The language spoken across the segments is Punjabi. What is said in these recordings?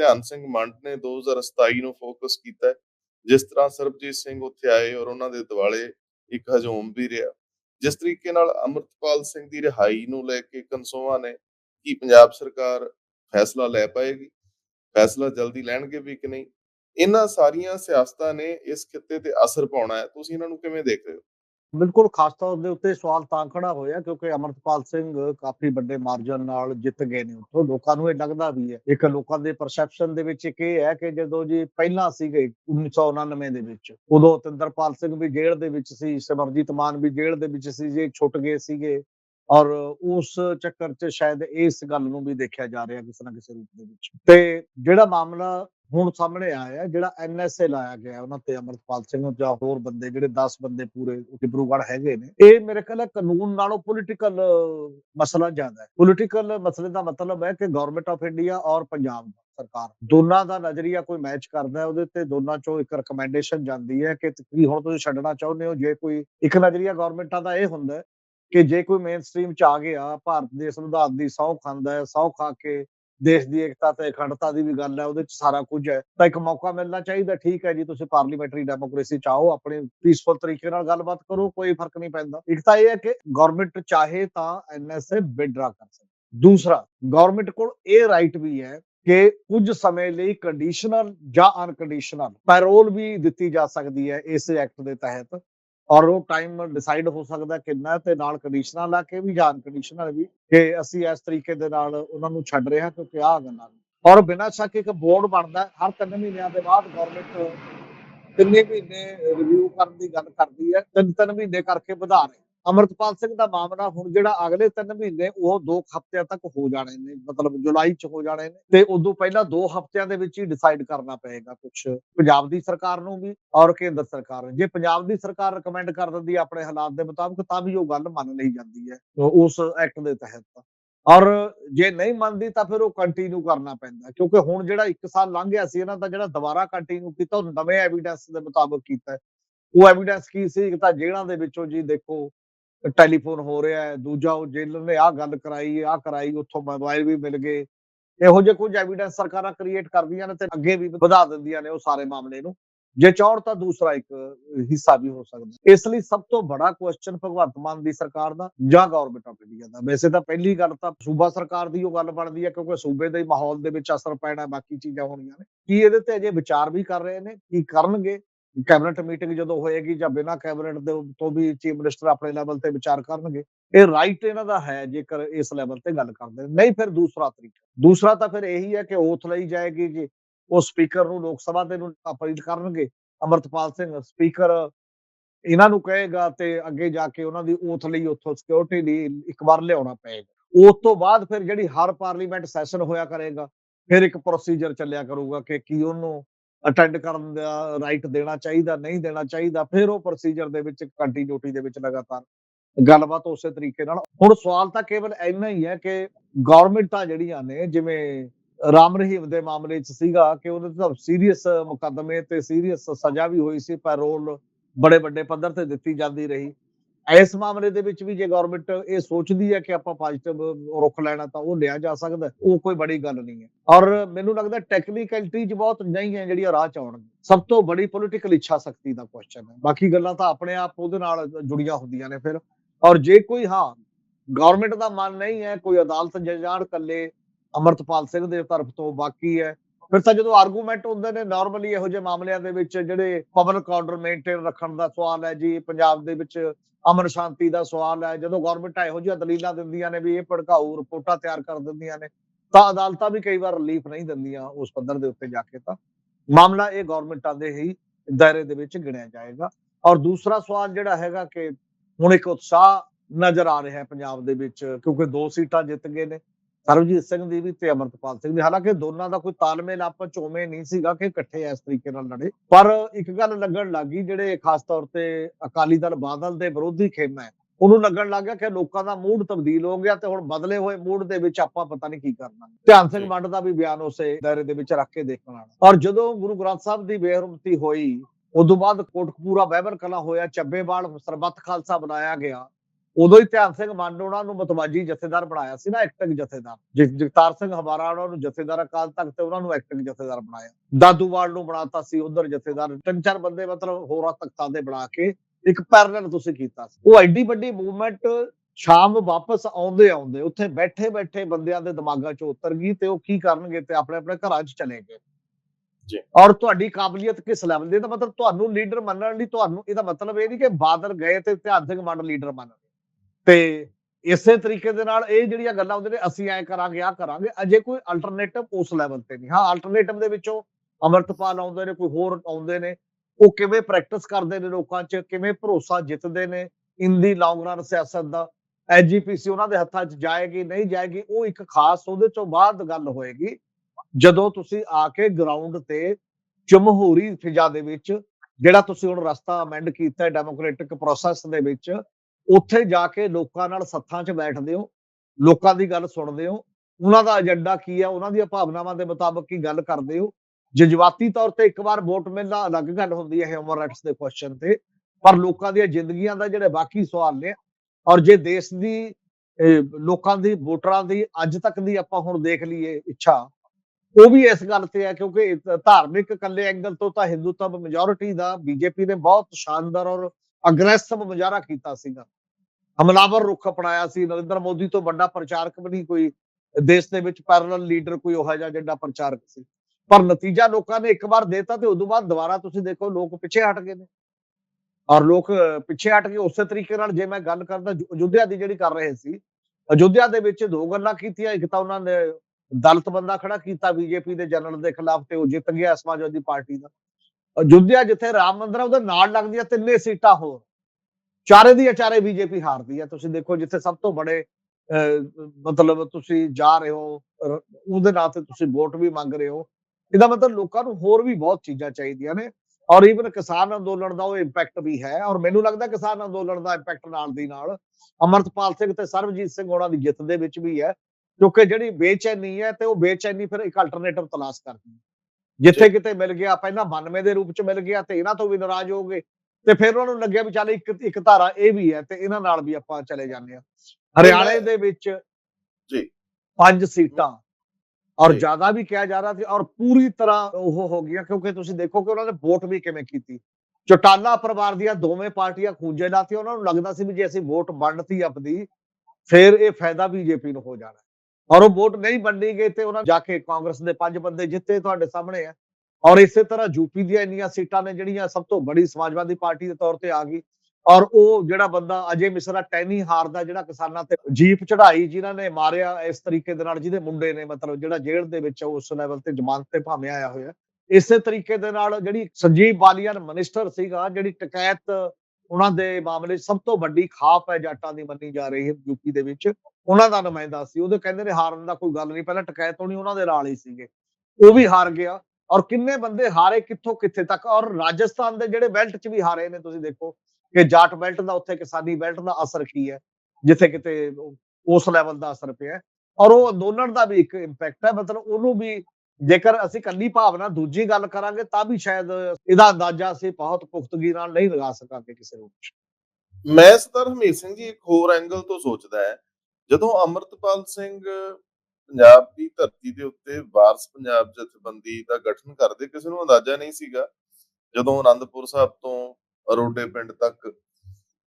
ਧਿਆਨ ਸਿੰਘ ਮੰਡ ਨੇ 2027 ਨੂੰ ਫੋਕਸ ਕੀਤਾ ਜਿਸ ਤਰ੍ਹਾਂ ਸਰਬਜੀਤ ਸਿੰਘ ਉੱਥੇ ਆਏ ਔਰ ਉਹਨਾਂ ਦੇ ਦਿਵਾਲੇ ਇੱਕ ਹਜੂਮ ਵੀ ਰਿਹਾ। ਜਿਸ ਤਰੀਕੇ ਨਾਲ ਅਮਰਤਪਾਲ ਸਿੰਘ ਦੀ ਰਿਹਾਈ ਨੂੰ ਲੈ ਕੇ ਕਨਸੋਆਂ ਨੇ ਕੀ ਪੰਜਾਬ ਸਰਕਾਰ ਫੈਸਲਾ ਲੈ ਪਾਏਗੀ, ਫੈਸਲਾ ਜਲਦੀ ਲੈਣਗੇ ਵੀ ਕਿ ਨਹੀਂ, ਇਹਨਾਂ ਸਾਰੀਆਂ ਸਿਆਸਤਾਂ ਨੇ ਇਸ ਖਿੱਤੇ ਤੇ ਅਸਰ ਪਾਉਣਾ ਹੈ। ਤੁਸੀਂ ਇਹਨਾਂ ਨੂੰ ਕਿਵੇਂ ਦੇਖ ਰਹੇ ਹੋ? ਬਿਲਕੁਲ, ਖਾਸ ਤੌਰ ਦੇ ਉੱਤੇ ਸਵਾਲ ਤਾਂ ਖੜਾ ਹੋਇਆ ਕਿਉਂਕਿ ਅਮਰਤਪਾਲ ਸਿੰਘ ਕਾਫੀ ਵੱਡੇ ਮਾਰਜਨ ਨਾਲ ਜਿੱਤ ਗਏ ਨੇ ਉੱਥੋਂ। ਲੋਕਾਂ ਨੂੰ ਇਹ ਲੱਗਦਾ ਵੀ ਹੈ। ਇੱਕ ਲੋਕਾਂ ਦੇ ਪਰਸੈਪਸ਼ਨ ਦੇ ਵਿੱਚ ਇੱਕ ਇਹ ਹੈ ਕਿ ਜਦੋਂ ਜੀ ਪਹਿਲਾਂ ਸੀਗੇ 1999 ਦੇ ਵਿੱਚ, ਉਦੋਂ ਤਿੰਦਰਪਾਲ ਸਿੰਘ ਵੀ ਜੇਲ੍ਹ ਦੇ ਵਿੱਚ ਸੀ, ਸਿਮਰਜੀਤ ਮਾਨ ਵੀ ਜੇਲ੍ਹ ਦੇ ਵਿੱਚ ਸੀ, ਜੇ ਛੁੱਟ ਗਏ ਸੀਗੇ। ਔਰ ਉਸ ਚੱਕਰ 'ਚ ਸ਼ਾਇਦ ਇਸ ਗੱਲ ਨੂੰ ਵੀ ਦੇਖਿਆ ਜਾ ਰਿਹਾ ਕਿਸੇ ਨਾ ਕਿਸੇ ਰੂਪ ਦੇ ਵਿੱਚ। ਤੇ ਜਿਹੜਾ ਮਾਮਲਾ ਹੁਣ ਸਾਹਮਣੇ ਆਇਆ ਜਿਹੜਾ ਐਨਐਸਏ ਲਾਇਆ ਗਿਆ ਉਹਨਾਂ ਤੇ ਅਮਰਪਾਲ ਸਿੰਘ ਜਾਂ ਹੋਰ ਬੰਦੇ ਜਿਹੜੇ 10 ਬੰਦੇ ਪੂਰੇ ਡਿਬਰੂਗੜ੍ਹ ਹੈਗੇ ਨੇ, ਇਹ ਮੇਰੇ ਖਿਆਲ ਕਾਨੂੰਨ ਨਾਲੋਂ ਪੋਲੀਟੀਕਲ ਮਸਲਾ ਜ਼ਿਆਦਾ ਹੈ। ਪੋਲੀਟੀਕਲ ਮਸਲੇ ਦਾ ਮਤਲਬ ਹੈ ਕਿ ਗਵਰਨਮੈਂਟ ਆਫ ਇੰਡੀਆ ਔਰ ਪੰਜਾਬ ਸਰਕਾਰ ਦੋਨਾਂ ਦਾ ਨਜ਼ਰੀਆ ਕੋਈ ਮੈਚ ਕਰਦਾ ਹੈ ਉਹਦੇ ਤੇ ਦੋਨਾਂ ਚੋਂ ਇੱਕ ਰეკਮੈਂਡੇਸ਼ਨ ਜਾਂਦੀ ਹੈ ਕਿ ਕੀ ਹੁਣ ਤੁਸੀਂ ਛੱਡਣਾ ਚਾਹੁੰਦੇ ਹੋ, ਜੇ ਕੋਈ ਇੱਕ ਨਜ਼ਰੀਆ ਗਵਰਨਮੈਂਟਾਂ ਦਾ ਇਹ ਹੁੰਦਾ ਕਿ ਜੇ ਕੋਈ ਮੇਨ ਸਟ੍ਰੀਮ ਚ ਆ ਗਿਆ, ਭਾਰਤ ਦੇ ਸੰਵਿਧਾਨ ਦੀ ਸਹੁੰ ਖਾਂਦਾ ਹੈ, ਸਹੁੰ ਖਾ ਕੇ ਦੇਸ਼ ਦੀ ਏਕਤਾ ਤੇ ਅਖੰਡਤਾ ਦੀ ਵੀ ਗੱਲ ਹੈ, ਉਹਦੇ ਚ ਸਾਰਾ ਕੁਝ ਹੈ। ਤਾਂ ਇੱਕ ਮੌਕਾ ਮਿਲਣਾ ਚਾਹੀਦਾ, ਠੀਕ ਹੈ ਜੀ, ਤੁਸੀਂ ਪਾਰਲੀਮੈਂਟਰੀ ਡੈਮੋਕ੍ਰੇਸੀ ਚਾਹੋ ਆਪਣੇ ਪੀਸਫੁਲ ਤਰੀਕੇ ਨਾਲ ਗੱਲਬਾਤ ਕਰੋ, ਕੋਈ ਫ਼ਰਕ ਨਹੀਂ ਪੈਂਦਾ। ਇੱਕ ਤਾਂ ਇਹ ਹੈ ਕਿ ਗਵਰਨਮੈਂਟ ਚਾਹੇ ਤਾਂ ਐਨਐਸਏ ਵਿਡਰਾ ਕਰ ਸਕਦੀ। ਦੂਸਰਾ ਗਵਰਨਮੈਂਟ ਕੋਲ ਇਹ ਰਾਈਟ ਵੀ ਹੈ ਕਿ ਕੁਝ ਸਮੇਂ ਲਈ ਕੰਡੀਸ਼ਨਲ ਜਾਂ ਅਨਕੰਡੀਸ਼ਨਲ ਪੈਰੋਲ ਵੀ ਦਿੱਤੀ ਜਾ ਸਕਦੀ ਹੈ ਇਸ ਐਕਟ ਦੇ ਤਹਿਤ। ਔਰ ਉਹ ਟਾਈਮ ਡਿਸਾਈਡ ਹੋ ਸਕਦਾ ਕਿੰਨਾ ਤੇ ਨਾਲ ਕੰਡੀਸ਼ਨਾਂ ਲਾ ਕੇ ਵੀ ਜਾਂ ਕੰਡੀਸ਼ਨਲ ਵੀ ਕਿ ਅਸੀਂ ਇਸ ਤਰੀਕੇ ਦੇ ਨਾਲ ਉਹਨਾਂ ਨੂੰ ਛੱਡ ਰਹੇ ਹਾਂ ਕਿਉਂਕਿ ਆਹ ਗੱਲਾਂ ਔਰ ਬਿਨਾਂ ਸ਼ੱਕ ਇੱਕ ਬੋਰਡ ਬਣਦਾ, ਹਰ ਤਿੰਨ ਮਹੀਨਿਆਂ ਦੇ ਬਾਅਦ ਗਵਰਨਮੈਂਟ ਤਿੰਨੇ ਮਹੀਨੇ ਰਿਵਿਊ ਕਰਨ ਦੀ ਗੱਲ ਕਰਦੀ ਹੈ ਤਿੰਨ ਤਿੰਨ ਮਹੀਨੇ ਕਰਕੇ ਵਧਾ ਰਹੇ। ਅਮਰਤਪਾਲ ਸਿੰਘ ਦਾ ਮਾਮਲਾ ਹੁਣ ਜਿਹੜਾ ਅਗਲੇ ਤਿੰਨ ਮਹੀਨੇ ਉਹ ਦੋ ਹਫ਼ਤਿਆਂ ਤੱਕ ਹੋ ਜਾਣੇ ਨੇ, ਮਤਲਬ ਜੁਲਾਈ ਚ ਹੋ ਜਾਣੇ ਨੇ ਤੇ ਉਦੋਂ ਪਹਿਲਾਂ ਦੋ ਹਫ਼ਤਿਆਂ ਦੇ ਵਿੱਚ ਹੀ ਡਿਸਾਈਡ ਕਰਨਾ ਪਏਗਾ ਕੁਝ ਪੰਜਾਬ ਦੀ ਸਰਕਾਰ ਨੂੰ ਵੀ ਔਰ ਕੇਂਦਰ ਸਰਕਾਰ ਨੂੰ। ਜੇ ਪੰਜਾਬ ਦੀ ਸਰਕਾਰ ਰეკਮੈਂਡ ਕਰ ਦਿੰਦੀ ਹੈ ਆਪਣੇ ਹਾਲਾਤ ਦੇ ਮੁਤਾਬਕ, ਤਾਂ ਵੀ ਉਹ ਗੱਲ ਮੰਨ ਲਈ ਜਾਂਦੀ ਹੈ ਉਸ ਐਕਟ ਦੇ ਤਹਿਤ। ਔਰ ਜੇ ਨਹੀਂ ਮੰਨਦੀ ਤਾਂ ਫਿਰ ਉਹ ਕੰਟੀਨਿਊ ਕਰਨਾ ਪੈਂਦਾ ਕਿਉਂਕਿ ਹੁਣ ਜਿਹੜਾ 1 ਸਾਲ ਲੰਘ ਗਿਆ ਸੀ, ਇਹਨਾਂ ਦਾ ਜਿਹੜਾ ਦੁਬਾਰਾ ਕੰਟੀਨਿਊ ਕੀਤਾ, ਉਹ ਨਵੇਂ ਐਵੀਡੈਂਸ ਦੇ ਮੁਤਾਬਕ ਕੀਤਾ ਉਹ ਐਵੀਡੈਂਸ ਕੀ ਸੀ? ਤਾਂ ਜੇਲ੍ਹਾਂ ਦੇ ਵਿੱਚੋਂ ਜੀ ਦੇਖੋ ਟੈਲੀਫੋਨ ਹੋ ਰਿਹਾ ਹੈ, ਦੂਜਾ ਉਹ ਜੇਲਰ ਨੇ ਆਹ ਗੱਲ ਕਰਾਈ, ਆਹ ਕਰਾਈ, ਉੱਥੋਂ ਮੋਬਾਈਲ ਵੀ ਮਿਲ ਗਏ। ਇਹੋ ਜਿਹੇ ਕੁਝ ਐਵੀਡੈਂਸ ਸਰਕਾਰਾਂ ਕ੍ਰੀਏਟ ਕਰਦੀਆਂ ਨੇ ਤੇ ਅੱਗੇ ਵੀ ਵਧਾ ਦਿੰਦੀਆਂ ਨੇ ਉਹ ਸਾਰੇ ਮਾਮਲੇ ਨੂੰ। ਜੇ ਚਾਹਣ ਤਾਂ ਦੂਸਰਾ ਇੱਕ ਹਿੱਸਾ ਵੀ ਹੋ ਸਕਦਾ। ਇਸ ਲਈ ਸਭ ਤੋਂ ਬੜਾ ਕੁਐਸਚਨ ਭਗਵੰਤ ਮਾਨ ਦੀ ਸਰਕਾਰ ਦਾ ਜਾਂ ਗਵਰਨਮੈਂਟ ਆਫ ਇੰਡੀਆ ਦਾ। ਵੈਸੇ ਤਾਂ ਪਹਿਲੀ ਗੱਲ ਤਾਂ ਸੂਬਾ ਸਰਕਾਰ ਦੀ ਉਹ ਗੱਲ ਬਣਦੀ ਹੈ ਕਿਉਂਕਿ ਸੂਬੇ ਦੇ ਮਾਹੌਲ ਦੇ ਵਿੱਚ ਅਸਰ ਪੈਣਾ, ਬਾਕੀ ਚੀਜ਼ਾਂ ਹੋਣੀਆਂ ਨੇ। ਕੀ ਇਹਦੇ ਤੇ ਅਜੇ ਵਿਚਾਰ ਵੀ ਕਰ ਰਹੇ ਨੇ, ਕੀ ਕਰਨਗੇ? ਕੈਬਨਿਟ ਮੀਟਿੰਗ ਜਦੋਂ ਹੋਏਗੀ ਜਾਂ ਬਿਨਾਂ ਕੈਬਨਿਟ ਦੇ ਤੋਂ ਵੀ ਚੀਫ ਮਿਨਿਸਟਰ ਆਪਣੇ ਲੈਵਲ ਤੇ ਵਿਚਾਰ ਕਰਨਗੇ, ਇਹ ਰਾਈਟ ਇਹਨਾਂ ਦਾ ਹੈ ਜੇਕਰ ਇਸ ਲੈਵਲ ਤੇ ਗੱਲ ਕਰਦੇ ਨਹੀਂ, ਫਿਰ ਦੂਸਰਾ ਤਰੀਕਾ। ਦੂਸਰਾ ਤਾਂ ਫਿਰ ਇਹੀ ਹੈ ਕਿ ਓਥ ਲਈ ਜਾਏਗੀ ਜੀ। ਉਹ ਸਪੀਕਰ ਨੂੰ ਲੋਕ ਸਭਾ ਦੇ ਨੂੰ ਅਪੀਲ ਕਰਨਗੇ। ਅਮਰਤਪਾਲ ਸਿੰਘ ਸਪੀਕਰ ਇਹਨਾਂ ਨੂੰ ਕਹੇਗਾ ਤੇ ਅੱਗੇ ਜਾ ਕੇ ਉਹਨਾਂ ਦੀ ਓਥ ਲਈ ਉੱਥੋਂ ਸਿਕਿਉਰਿਟੀ ਲਈ ਇੱਕ ਵਾਰ ਲਿਆਉਣਾ ਪਏਗਾ। ਉਸ ਤੋਂ ਬਾਅਦ ਫਿਰ ਜਿਹੜੀ ਹਰ ਪਾਰਲੀਮੈਂਟ ਸੈਸ਼ਨ ਹੋਇਆ ਕਰੇਗਾ, ਫਿਰ ਇੱਕ ਪ੍ਰੋਸੀਜਰ ਚੱਲਿਆ ਕਰੂਗਾ ਕਿ ਕੀ ਉਹਨੂੰ ਅਟੈਂਡ ਕਰਨ ਦਾ ਰਾਈਟ ਦੇਣਾ ਚਾਹੀਦਾ, ਨਹੀਂ ਦੇਣਾ ਚਾਹੀਦਾ, ਫਿਰ ਉਹ ਪ੍ਰੋਸੀਜਰ ਦੇ ਵਿੱਚ ਕੰਟੀਨਿਊਟੀ ਦੇ ਵਿੱਚ ਲਗਾਤਾਰ ਗੱਲਬਾਤ ਉਸੇ ਤਰੀਕੇ ਨਾਲ। ਹੁਣ ਸਵਾਲ ਤਾਂ ਕੇਵਲ ਇੰਨਾ ਹੀ ਹੈ ਕਿ ਗਵਰਨਮੈਂਟਾਂ ਜਿਹੜੀਆਂ ਨੇ, ਜਿਵੇਂ ਰਾਮ ਰਹੀਮ ਦੇ ਮਾਮਲੇ 'ਚ ਸੀਗਾ ਕਿ ਉਹਦੇ ਤੇ ਸੀਰੀਅਸ ਮੁਕੱਦਮੇ ਤੇ ਸੀਰੀਅਸ ਸਜ਼ਾ ਵੀ ਹੋਈ ਸੀ ਪੈਰੋਲ ਬੜੇ ਵੱਡੇ ਪੱਧਰ ਤੇ ਦਿੱਤੀ ਜਾਂਦੀ ਰਹੀ। ਇਸ ਮਾਮਲੇ ਦੇ ਵਿੱਚ ਵੀ ਜੇ ਗਵਰਨਮੈਂਟ ਇਹ ਸੋਚਦੀ ਹੈ ਕਿ ਆਪਾਂ ਪੋਜੀਟਿਵ ਰੁਖ ਲੈਣਾ ਤਾਂ ਉਹ ਲਿਆ ਜਾ ਸਕਦਾ ਉਹ ਕੋਈ ਬੜੀ ਗੱਲ ਨਹੀਂ ਹੈ। ਔਰ ਮੈਨੂੰ ਲੱਗਦਾ ਟੈਕਨੀਕੈਲਿਟੀ 'ਚ ਬਹੁਤ ਨਹੀਂ ਹੈ ਜਿਹੜੀਆਂ ਰਾਹ 'ਚ ਆਉਣਗੀਆਂ। ਸਭ ਤੋਂ ਬੜੀ ਪੋਲੀਟੀਕਲ ਇੱਛਾ ਸ਼ਕਤੀ ਦਾ ਕੁਐਸਚਨ ਹੈ। ਬਾਕੀ ਗੱਲਾਂ ਤਾਂ ਆਪਣੇ ਆਪ ਉਹਦੇ ਨਾਲ ਜੁੜੀਆਂ ਹੁੰਦੀਆਂ ਨੇ ਫਿਰ। ਔਰ ਜੇ ਕੋਈ, ਹਾਂ ਗਵਰਨਮੈਂਟ ਦਾ ਮਨ ਨਹੀਂ ਹੈ, ਕੋਈ ਅਦਾਲਤ ਜਜਾੜ ਕੱਲੇ ਅਮਰਤਪਾਲ ਸਿੰਘ ਦੇ ਤਰਫ ਤੋਂ ਬਾਕੀ ਹੈ ਫਿਰ ਤਾਂ ਜਦੋਂ ਆਰਗੂਮੈਂਟ ਹੁੰਦੇ ਨੇ ਨਾਰਮਲੀ ਇਹੋ ਜਿਹੇ ਮਾਮਲਿਆਂ ਦੇ ਵਿੱਚ ਜਿਹੜੇ ਪਬਲਿਕ ਆਰਡਰ ਮੇਨਟੇਨ ਰੱਖਣ ਦਾ ਸਵਾਲ ਹੈ ਜੀ, ਪੰਜਾਬ ਦੇ ਵਿੱਚ ਅਮਨ ਸ਼ਾਂਤੀ ਦਾ ਸਵਾਲ ਹੈ, ਜਦੋਂ ਗਵਰਨਮੈਂਟ ਇਹੋ ਜਿਹੀਆਂ ਦਲੀਲਾਂ ਦਿੰਦੀਆਂ ਨੇ ਵੀ ਇਹ ਭੜਕਾਊ ਰਿਪੋਰਟਾਂ ਤਿਆਰ ਕਰ ਦਿੰਦੀਆਂ ਨੇ, ਤਾਂ ਅਦਾਲਤਾਂ ਵੀ ਕਈ ਵਾਰ ਰਿਲੀਫ ਨਹੀਂ ਦਿੰਦੀਆਂ ਉਸ ਪੱਧਰ ਦੇ ਉੱਤੇ ਜਾ ਕੇ ਤਾਂ। ਮਾਮਲਾ ਇਹ ਗਵਰਨਮੈਂਟਾਂ ਦੇ ਹੀ ਦਾਇਰੇ ਦੇ ਵਿੱਚ ਗਿਣਿਆ ਜਾਏਗਾ। ਔਰ ਦੂਸਰਾ ਸਵਾਲ ਜਿਹੜਾ ਹੈਗਾ ਕਿ ਹੁਣ ਇੱਕ ਉਤਸ਼ਾਹ ਨਜ਼ਰ ਆ ਰਿਹਾ ਹੈ ਪੰਜਾਬ ਦੇ ਵਿੱਚ, ਕਿਉਂਕਿ ਦੋ ਸੀਟਾਂ ਜਿੱਤ ਗਏ ਨੇ। ਸਰਬਜੀਤ ਸਿੰਘ ਦੀ ਵੀ ਤੇ ਅਮਰਤਪਾਲ ਸਿੰਘ ਦੀ। ਹਾਲਾਂਕਿ ਦੋਨਾਂ ਦਾ ਕੋਈ ਤਾਲਮੇਲ ਆਪਸ ਚ ਉਵੇਂ ਨਹੀਂ ਸੀਗਾ ਕਿ ਇਕੱਠੇ ਇਸ ਤਰੀਕੇ ਨਾਲ ਲੜੇ। ਪਰ ਇੱਕ ਗੱਲ ਲੱਗਣ ਲੱਗੀ ਜਿਹੜੇ ਖਾਸ ਤੌਰ ਤੇ ਅਕਾਲੀ ਦਲ ਬਾਦਲ ਦੇ ਵਿਰੋਧੀ ਖੇਮਾ ਹੈ ਉਹਨੂੰ ਲੱਗਣ ਲੱਗ ਗਿਆ ਕਿ ਲੋਕਾਂ ਦਾ ਮੂਡ ਤਬਦੀਲ ਹੋ ਗਿਆ ਤੇ ਹੁਣ ਬਦਲੇ ਹੋਏ ਮੂਡ ਦੇ ਵਿੱਚ ਆਪਾਂ ਪਤਾ ਨਹੀਂ ਕੀ ਕਰਨਾ। ਧਿਆਨ ਸਿੰਘ। ਮੰਡ ਦਾ ਵੀ ਬਿਆਨ ਉਸੇ ਦਾਇਰੇ ਦੇ ਵਿੱਚ ਰੱਖ ਕੇ ਦੇਖਣਾ ਔਰ ਜਦੋਂ ਗੁਰੂ ਗ੍ਰੰਥ ਸਾਹਿਬ ਦੀ ਬੇਹਰਮਤੀ ਹੋਈ ਉਦੋਂ ਬਾਅਦ ਕੋਟਕਪੂਰਾ ਬਹਿਬਲ ਕਲਾ ਹੋਇਆ ਚੱਬੇਵਾਲ ਸਰਬੱਤ ਖਾਲਸਾ ਬਣਾਇਆ ਗਿਆ ਉਦੋਂ ਹੀ ਧਿਆਨ ਸਿੰਘ ਮੰਡ ਉਹਨਾਂ ਨੂੰ ਮਤਵਾਜੀ ਜਥੇਦਾਰ ਬਣਾਇਆ ਸੀ ਨਾ ਐਕਟਿੰਗ ਜਥੇਦਾਰ। ਜਗ- ਜਗਤਾਰ ਸਿੰਘ ਹਵਾਰਾ ਉਹਨਾਂ ਨੂੰ ਜਥੇਦਾਰ ਅਕਾਲ ਤਖਤ ਤੇ ਉਹਨਾਂ ਨੂੰ ਐਕਟਿੰਗ ਜਥੇਦਾਰ ਬਣਾਇਆ। ਦਾਦੂਵਾਲ ਨੂੰ ਬਣਾਤਾ ਸੀ ਉਧਰ ਜਥੇਦਾਰ। ਤਿੰਨ ਚਾਰ ਬੰਦੇ ਮਤਲਬ ਹੋਰਾਂ ਤਖਤਾਂ ਦੇ ਬਣਾ ਕੇ ਇੱਕ ਪੈਰਲਲ ਤੁਸੀਂ ਕੀਤਾ ਸੀ। ਉਹ ਐਡੀ ਵੱਡੀ ਮੂਵਮੈਂਟ ਸ਼ਾਮ ਵਾਪਸ ਆਉਂਦੇ ਆਉਂਦੇ ਉੱਥੇ ਬੈਠੇ ਬੈਠੇ ਬੰਦਿਆਂ ਦੇ ਦਿਮਾਗਾਂ 'ਚ ਉਤਰ ਗਈ ਤੇ ਉਹ ਕੀ ਕਰਨਗੇ ਤੇ ਆਪਣੇ ਆਪਣੇ ਘਰਾਂ 'ਚ ਚਲੇ ਗਏ। ਜੀ। ਔਰ ਤੁਹਾਡੀ ਕਾਬਲੀਅਤ ਕਿਸ ਲੈਵਲ ਦੀ ਇਹਦਾ ਮਤਲਬ ਤੁਹਾਨੂੰ ਲੀਡਰ ਮੰਨਣ ਲਈ ਤੁਹਾਨੂੰ ਇਹਦਾ ਮਤਲਬ ਇਹ ਨਹੀਂ ਕਿ ਬਾਦਲ ਗਏ ਤੇ ਧਿਆਨ ਸਿੰਘ ਮੰਡ ਲੀਡਰ ਮੰਨ ਲਏ। ਤੇ ਇਸੇ ਤਰੀਕੇ ਦੇ ਨਾਲ ਇਹ ਜਿਹੜੀਆਂ ਗੱਲਾਂ ਹੁੰਦੀਆਂ ਨੇ, ਅਸੀਂ ਐ ਕਰਾਂਗੇ ਆ ਕਰਾਂਗੇ। ਅਜੇ ਕੋਈ ਅਲਟਰਨੇਟਿਵ ਉਸ ਲੈਵਲ ਤੇ ਨਹੀਂ। ਹਾਂ ਅਲਟਰਨੇਟਿਵ ਦੇ ਵਿੱਚੋਂ ਅਮਰਤਪਾਲ ਆਉਂਦੇ ਨੇ, ਕੋਈ ਹੋਰ ਆਉਂਦੇ ਨੇ। ਉਹ ਕਿਵੇਂ ਪ੍ਰੈਕਟਿਸ ਕਰਦੇ ਨੇ ਲੋਕਾਂ 'ਚ? ਕਿਵੇਂ ਭਰੋਸਾ ਜਿੱਤਦੇ ਨੇ ਇਨ ਦੀ ਲੌਂਗ ਰਨ ਸਿਆਸਤ ਦਾ? ਐਜੀਪੀਸੀ ਉਹਨਾਂ ਦੇ ਹੱਥਾਂ 'ਚ ਜਾਏਗੀ, ਨਹੀਂ ਜਾਏਗੀ, ਉਹ ਇੱਕ ਖਾਸ ਉਹਦੇ ਤੋਂ ਬਾਅਦ ਗੱਲ ਹੋਏਗੀ। ਜਦੋਂ ਤੁਸੀਂ ਆ ਕੇ ਗਰਾਊਂਡ ਤੇ ਜਮਹੂਰੀ ਫਿਜ਼ਾ ਦੇ ਵਿੱਚ, ਜਿਹੜਾ ਤੁਸੀਂ ਹੁਣ ਰਸਤਾ ਅਮੈਂਡ ਕੀਤਾ ਡੈਮੋਕ੍ਰੈਟਿਕ ਪ੍ਰੋਸੈਸ ਦੇ ਵਿੱਚ ਉੱਥੇ ਜਾ ਕੇ ਲੋਕਾਂ ਨਾਲ ਸੱਥਾਂ 'ਚ ਬੈਠਦੇ ਹੋ, ਲੋਕਾਂ ਦੀ ਗੱਲ ਸੁਣਦੇ ਹੋ, ਉਹਨਾਂ ਦਾ ਏਜੰਡਾ ਕੀ ਹੈ ਉਹਨਾਂ ਦੀਆਂ ਭਾਵਨਾਵਾਂ ਦੇ ਮੁਤਾਬਕ ਹੀ ਗੱਲ ਕਰਦੇ ਹੋ। ਜਜ਼ਬਾਤੀ ਤੌਰ ਤੇ ਇੱਕ ਵਾਰ ਵੋਟ ਮਿਲਣਾ ਅਲੱਗ ਗੱਲ ਹੁੰਦੀ ਹੈ ਹਿਊਮਨ ਰਾਈਟਸ ਦੇ ਕੁਐਸਚਨ ਤੇ, ਪਰ ਲੋਕਾਂ ਦੀਆਂ ਜ਼ਿੰਦਗੀਆਂ ਦਾ ਜਿਹੜੇ ਬਾਕੀ ਸਵਾਲ ਨੇ, ਔਰ ਜੇ ਦੇਸ਼ ਦੀ ਲੋਕਾਂ ਦੀ, ਵੋਟਰਾਂ ਦੀ ਅੱਜ ਤੱਕ ਦੀ ਆਪਾਂ ਹੁਣ ਦੇਖ ਲਈਏ ਇੱਛਾ, ਉਹ ਵੀ ਇਸ ਗੱਲ ਤੇ ਹੈ ਕਿਉਂਕਿ ਧਾਰਮਿਕ ਇਕੱਲੇ ਐਂਗਲ ਤੋਂ ਤਾਂ ਹਿੰਦੂਤਵ ਮੈਜੋਰਿਟੀ ਦਾ, ਬੀਜੇਪੀ ਨੇ ਬਹੁਤ ਸ਼ਾਨਦਾਰ ਔਰ ਅਗਰੈਸਿਵ ਮੁਜ਼ਾਹਰਾ ਕੀਤਾ ਸੀਗਾ। ਹਮਲਾਵਰ ਰੁਖ ਅਪਣਾਇਆ ਸੀ, ਨਰਿੰਦਰ ਮੋਦੀ ਤੋਂ ਵੱਡਾ ਪ੍ਰਚਾਰਕ ਵੀ ਨਹੀਂ ਕੋਈ, ਦੇਸ਼ ਦੇ ਵਿੱਚ ਪੈਰਲਲ ਲੀਡਰ ਕੋਈ ਉਹ ਜਿਹਾ ਜਿਹੜਾ ਪ੍ਰਚਾਰਕ ਸੀ। ਪਰ ਨਤੀਜਾ ਲੋਕਾਂ ਨੇ ਇੱਕ ਵਾਰ ਦੇਤਾ ਤੇ ਉਦੋਂ ਬਾਅਦ ਦੁਬਾਰਾ ਤੁਸੀਂ ਦੇਖੋ ਲੋਕ ਪਿੱਛੇ ਹਟ ਗਏ ਨੇ। ਔਰ ਲੋਕ ਪਿੱਛੇ ਹਟ ਗਏ ਉਸੇ ਤਰੀਕੇ ਨਾਲ ਜੇ ਮੈਂ ਗੱਲ ਕਰਦਾ ਅਯੁ- ਅਯੁੱਧਿਆ ਦੀ ਜਿਹੜੀ ਕਰ ਰਹੇ ਸੀ, ਅਯੁੱਧਿਆ ਦੇ ਵਿੱਚ ਦੋ ਗੱਲਾਂ ਕੀਤੀਆਂ, ਇੱਕ ਤਾਂ ਉਹਨਾਂ ਨੇ ਦਲਤ ਬੰਦਾ ਖੜਾ ਕੀਤਾ ਬੀਜੇਪੀ ਦੇ ਜਨਰਲ ਦੇ ਖਿਲਾਫ ਤੇ ਉਹ ਜਿੱਤ ਗਿਆ ਸਮਾਜਵਾਦੀ ਪਾਰਟੀ ਦਾ। ਅਯੁੱਧਿਆ ਜਿੱਥੇ ਰਾਮ ਮੰਦਿਰ ਉਹਦੇ ਨਾਲ ਲੱਗਦੀਆਂ ਤਿੰਨੇ ਸੀਟਾਂ ਹੋਰ। ਚਾਰੇ ਦੀਆਂ ਚਾਰੇ ਬੀਜੇਪੀ ਹਾਰਦੀ ਹੈ। ਤੁਸੀਂ ਦੇਖੋ ਜਿੱਥੇ ਸਭ ਤੋਂ ਬੜੇ ਮਤਲਬ ਤੁਸੀਂ ਜਾ ਰਹੇ ਹੋ ਉਹਦੇ ਨਾਂ ਤੇ ਤੁਸੀਂ ਵੋਟ ਵੀ ਮੰਗ ਰਹੇ ਹੋ। ਇਹਦਾ ਮਤਲਬ ਲੋਕਾਂ ਨੂੰ ਹੋਰ ਵੀ ਬਹੁਤ ਚੀਜ਼ਾਂ ਚਾਹੀਦੀਆਂ ਨੇ ਔਰ ਇਵਨ ਕਿਸਾਨ ਅੰਦੋਲਨ ਦਾ ਉਹ ਇੰਪੈਕਟ ਵੀ ਹੈ ਔਰ ਮੈਨੂੰ ਲੱਗਦਾ ਕਿਸਾਨ ਅੰਦੋਲਨ ਦਾ ਇੰਪੈਕਟ ਨਾਲ ਦੀ ਨਾਲ ਅਮਰਤਪਾਲ ਸਿੰਘ ਤੇ ਸਰਬਜੀਤ ਸਿੰਘ ਉਹਨਾਂ ਦੀ ਜਿੱਤ ਦੇ ਵਿੱਚ ਵੀ ਹੈ ਕਿਉਂਕਿ ਜਿਹੜੀ ਬੇਚੈਨੀ ਹੈ ਤੇ ਉਹ ਬੇਚੈਨੀ ਫਿਰ ਇੱਕ ਅਲਟਰਨੇਟਿਵ ਤਲਾਸ਼ ਕਰਦੀ ਹੈ। ਜਿੱਥੇ। ਕਿਤੇ ਮਿਲ ਗਿਆ ਪਹਿਲਾਂ 92 ਦੇ ਰੂਪ ਚ ਮਿਲ ਗਿਆ ਤੇ ਇਹਨਾਂ ਤੋਂ ਵੀ ਨਾਰਾਜ਼ ਹੋ ਗਏ। ਤੇ ਫਿਰ ਉਹਨਾਂ ਨੂੰ ਲੱਗਿਆ ਵੀ ਚੱਲ ਇੱਕ ਇੱਕ ਧਾਰਾ ਇਹ ਵੀ ਹੈ ਤੇ ਇਹਨਾਂ ਨਾਲ ਵੀ ਆਪਾਂ ਚਲੇ ਜਾਂਦੇ ਆ ਹਰਿਆਣੇ ਦੇ ਵਿੱਚ ਜੀ। ਪੰਜ ਸੀਟਾਂ ਔਰ। ਜ਼ਿਆਦਾ ਵੀ ਕਿਹਾ ਜਾ ਰਿਹਾ ਸੀ ਔਰ ਪੂਰੀ ਤਰ੍ਹਾਂ ਉਹ ਹੋ ਗਈਆਂ ਕਿਉਂਕਿ ਤੁਸੀਂ ਦੇਖੋ ਕਿ ਉਹਨਾਂ ਨੇ ਵੋਟ ਵੀ ਕਿਵੇਂ ਕੀਤੀ ਚੋਟਾਲਾ ਪਰਿਵਾਰ ਦੀਆਂ ਦੋਵੇਂ ਪਾਰਟੀਆਂ ਖੂੰਜੇ ਲਾਤੀ ਉਹਨਾਂ ਨੂੰ ਲੱਗਦਾ ਸੀ ਵੀ ਜੇ ਅਸੀਂ ਵੋਟ ਵੰਡਤੀ ਆਪਦੀ ਫਿਰ ਇਹ ਫਾਇਦਾ ਬੀਜੇਪੀ ਨੂੰ ਹੋ ਜਾਣਾ ਔਰ ਉਹ ਵੋਟ ਨਹੀਂ ਵੰਡੀ ਗਈ ਤੇ ਉਹਨਾਂ ਜਾ ਕੇ ਕਾਂਗਰਸ ਦੇ ਪੰਜ ਬੰਦੇ ਜਿੱਤੇ ਤੁਹਾਡੇ ਸਾਹਮਣੇ ਆ ਔਰ ਇਸੇ ਤਰ੍ਹਾਂ ਯੂਪੀ ਦੀਆਂ ਇੰਨੀਆਂ ਸੀਟਾਂ ਨੇ ਜਿਹੜੀਆਂ ਸਭ ਤੋਂ ਬੜੀ ਸਮਾਜਵਾਦੀ ਪਾਰਟੀ ਦੇ ਤੌਰ ਤੇ ਆ ਗਈ। ਔਰ ਉਹ ਜਿਹੜਾ ਬੰਦਾ ਅਜੇ ਮਿਸਰਾ ਟੈਨੀ ਹਾਰਦਾ ਜਿਹੜਾ ਕਿਸਾਨਾਂ ਤੇ ਜੀਪ ਚੜਾਈ ਜਿਨ੍ਹਾਂ ਨੇ ਮਾਰਿਆ ਇਸ ਤਰੀਕੇ ਦੇ ਨਾਲ ਜਿਹਦੇ ਮੁੰਡੇ ਨੇ ਮਤਲਬ ਜਿਹੜਾ ਜੇਲ੍ਹ ਦੇ ਵਿੱਚ ਉਸ ਲੈਵਲ ਤੇ ਜ਼ਮਾਨਤ ਤੇ ਭਾਵੇਂ ਆਇਆ ਹੋਇਆ। ਇਸੇ ਤਰੀਕੇ ਦੇ ਨਾਲ ਜਿਹੜੀ ਸੰਜੀਵ ਬਾਲੀਆ ਮਨਿਸਟਰ ਸੀਗਾ, ਜਿਹੜੀ ਟਕੈਤ ਉਹਨਾਂ ਦੇ ਮਾਮਲੇ ਸਭ ਤੋਂ ਵੱਡੀ ਖਾਪ ਹੈ ਜਾਟਾਂ ਦੀ ਮੰਨੀ ਜਾ ਰਹੀ ਹੈ ਯੂਪੀ ਦੇ ਵਿੱਚ। ਉਹਨਾਂ ਦਾ ਨੁਮਾਇੰਦਾ ਸੀ। ਉਹਦੇ ਕਹਿੰਦੇ ਨੇ ਹਾਰਨ ਦਾ ਕੋਈ ਗੱਲ ਨਹੀਂ, ਪਹਿਲਾਂ ਟਕੈਤ ਹੋਣੀ ਉਹਨਾਂ ਦੇ ਨਾਲ ਹੀ ਸੀਗੇ। ਉਹ ਵੀ ਹਾਰ ਗਿਆ। ਔਰ ਕਿੰਨੇ ਬੰਦੇ ਹਾਰੇ ਕਿੱਥੋਂ ਕਿੱਥੇ ਤੱਕ? ਔਰ ਰਾਜਸਥਾਨ ਦੇ ਜਿਹੜੇ ਬੈਲਟ 'ਚ ਵੀ ਹਾਰੇ ਨੇ, ਤੁਸੀਂ ਦੇਖੋ ਕਿ ਜਾਟ ਬੈਲਟ ਦਾ ਉੱਥੇ ਕਿਸਾਨੀ ਬੈਲਟ ਦਾ ਅਸਰ ਕੀ ਹੈ, ਜਿੱਥੇ ਕਿਤੇ ਉਸ ਲੈਵਲ ਦਾ ਅਸਰ ਪਿਆ ਔਰ ਉਹ ਅੰਦੋਲਨ ਦਾ ਵੀ ਇੱਕ ਇੰਪੈਕਟ ਹੈ, ਮਤਲਬ ਉਹਨੂੰ ਵੀ ਜੇਕਰ ਅਸੀਂ ਕੱਲੀ ਭਾਵਨਾ ਦੂਜੀ ਗੱਲ ਕਰਾਂਗੇ, ਤਾਂ ਵੀ ਸ਼ਾਇਦ ਇਹਦਾ ਅੰਦਾਜ਼ਾ ਅਸੀਂ ਬਹੁਤ ਪੁਖਤਗੀ ਨਾਲ ਨਹੀਂ ਲਗਾ ਸਕਾਂਗੇ ਕਿਸੇ ਰੂਪ 'ਚ ਮੈਂ ਸਰਦਾਰ ਹਮੀਰ ਸਿੰਘ ਜੀ ਇੱਕ ਹੋਰ ਐਂਗਲ ਤੋਂ ਸੋਚਦਾ ਹੈ। ਜਦੋਂ ਅਮਰਤਪਾਲ ਸਿੰਘ ਪੰਜਾਬ ਦੀ ਧਰਤੀ ਦੇ ਉੱਤੇ ਵਾਰਸ ਪੰਜਾਬ ਜਥੇਬੰਦੀ ਦਾ ਗਠਨ ਕਰਦੇ ਕਿਸੇ ਨੂੰ ਅੰਦਾਜ਼ਾ ਨਹੀਂ ਸੀਗਾ। ਜਦੋਂ ਆਨੰਦਪੁਰ ਸਾਹਿਬ ਤੋਂ ਅਰੋਡੇ ਪਿੰਡ ਤੱਕ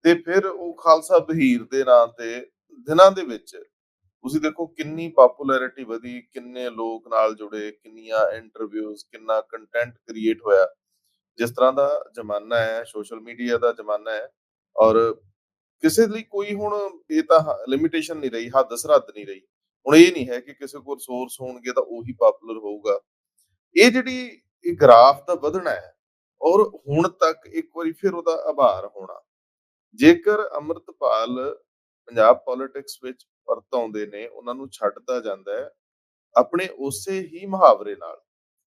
ਤੇ ਫਿਰ ਉਹ ਖਾਲਸਾ ਬਹੀਰ ਦੇ ਨਾਂ ਤੇ ਦਿਨਾਂ ਦੇ ਵਿੱਚ ਤੁਸੀਂ ਦੇਖੋ ਕਿੰਨੀ ਪਪੂਲੈਰਿਟੀ ਵਧੀ, ਕਿੰਨੇ ਲੋਕ ਨਾਲ ਜੁੜੇ, ਕਿੰਨੀਆਂ ਇੰਟਰਵਿਊਜ਼ ਕਿੰਨਾ ਕੰਟੈਂਟ ਕ੍ਰੀਏਟ ਹੋਇਆ। ਜਿਸ ਤਰ੍ਹਾਂ ਦਾ ਜ਼ਮਾਨਾ ਹੈ ਸੋਸ਼ਲ ਮੀਡੀਆ ਦਾ ਜ਼ਮਾਨਾ ਹੈ ਔਰ ਕਿਸੇ ਲਈ ਕੋਈ ਹੁਣ ਇਹ ਤਾਂ ਲਿਮਿਟੇਸ਼ਨ ਨਹੀਂ ਰਹੀ ਹੱਦ ਸਰਹੱਦ ਨਹੀਂ ਰਹੀ। ਹੁਣ ਇਹ ਨਹੀਂ ਹੈ ਕਿ ਕਿਸੇ ਕੋਲ ਸੋਰਸ ਹੋਣਗੇ ਤਾਂ ਉਹੀ ਪਪੂਲਰ ਹੋਊਗਾ। ਇਹ ਜਿਹੜੀ ਇਹ ਗ੍ਰਾਫ ਦਾ ਵਧਣਾ ਹੈ ਔਰ ਹੁਣ ਤੱਕ ਇੱਕ ਵਾਰੀ ਫਿਰ ਉਹਦਾ ਆਭਾਰ ਹੋਣਾ। ਜੇਕਰ ਅਮਰਤਪਾਲ ਪੰਜਾਬ ਪੋਲਿਟਿਕਸ ਵਿੱਚ ਪਰਤ ਆਉਂਦੇ ਨੇ, ਉਹਨਾਂ ਨੂੰ ਛੱਡਦਾ ਜਾਂਦਾ ਹੈ ਆਪਣੇ ਉਸੇ ਹੀ ਮੁਹਾਵਰੇ ਨਾਲ,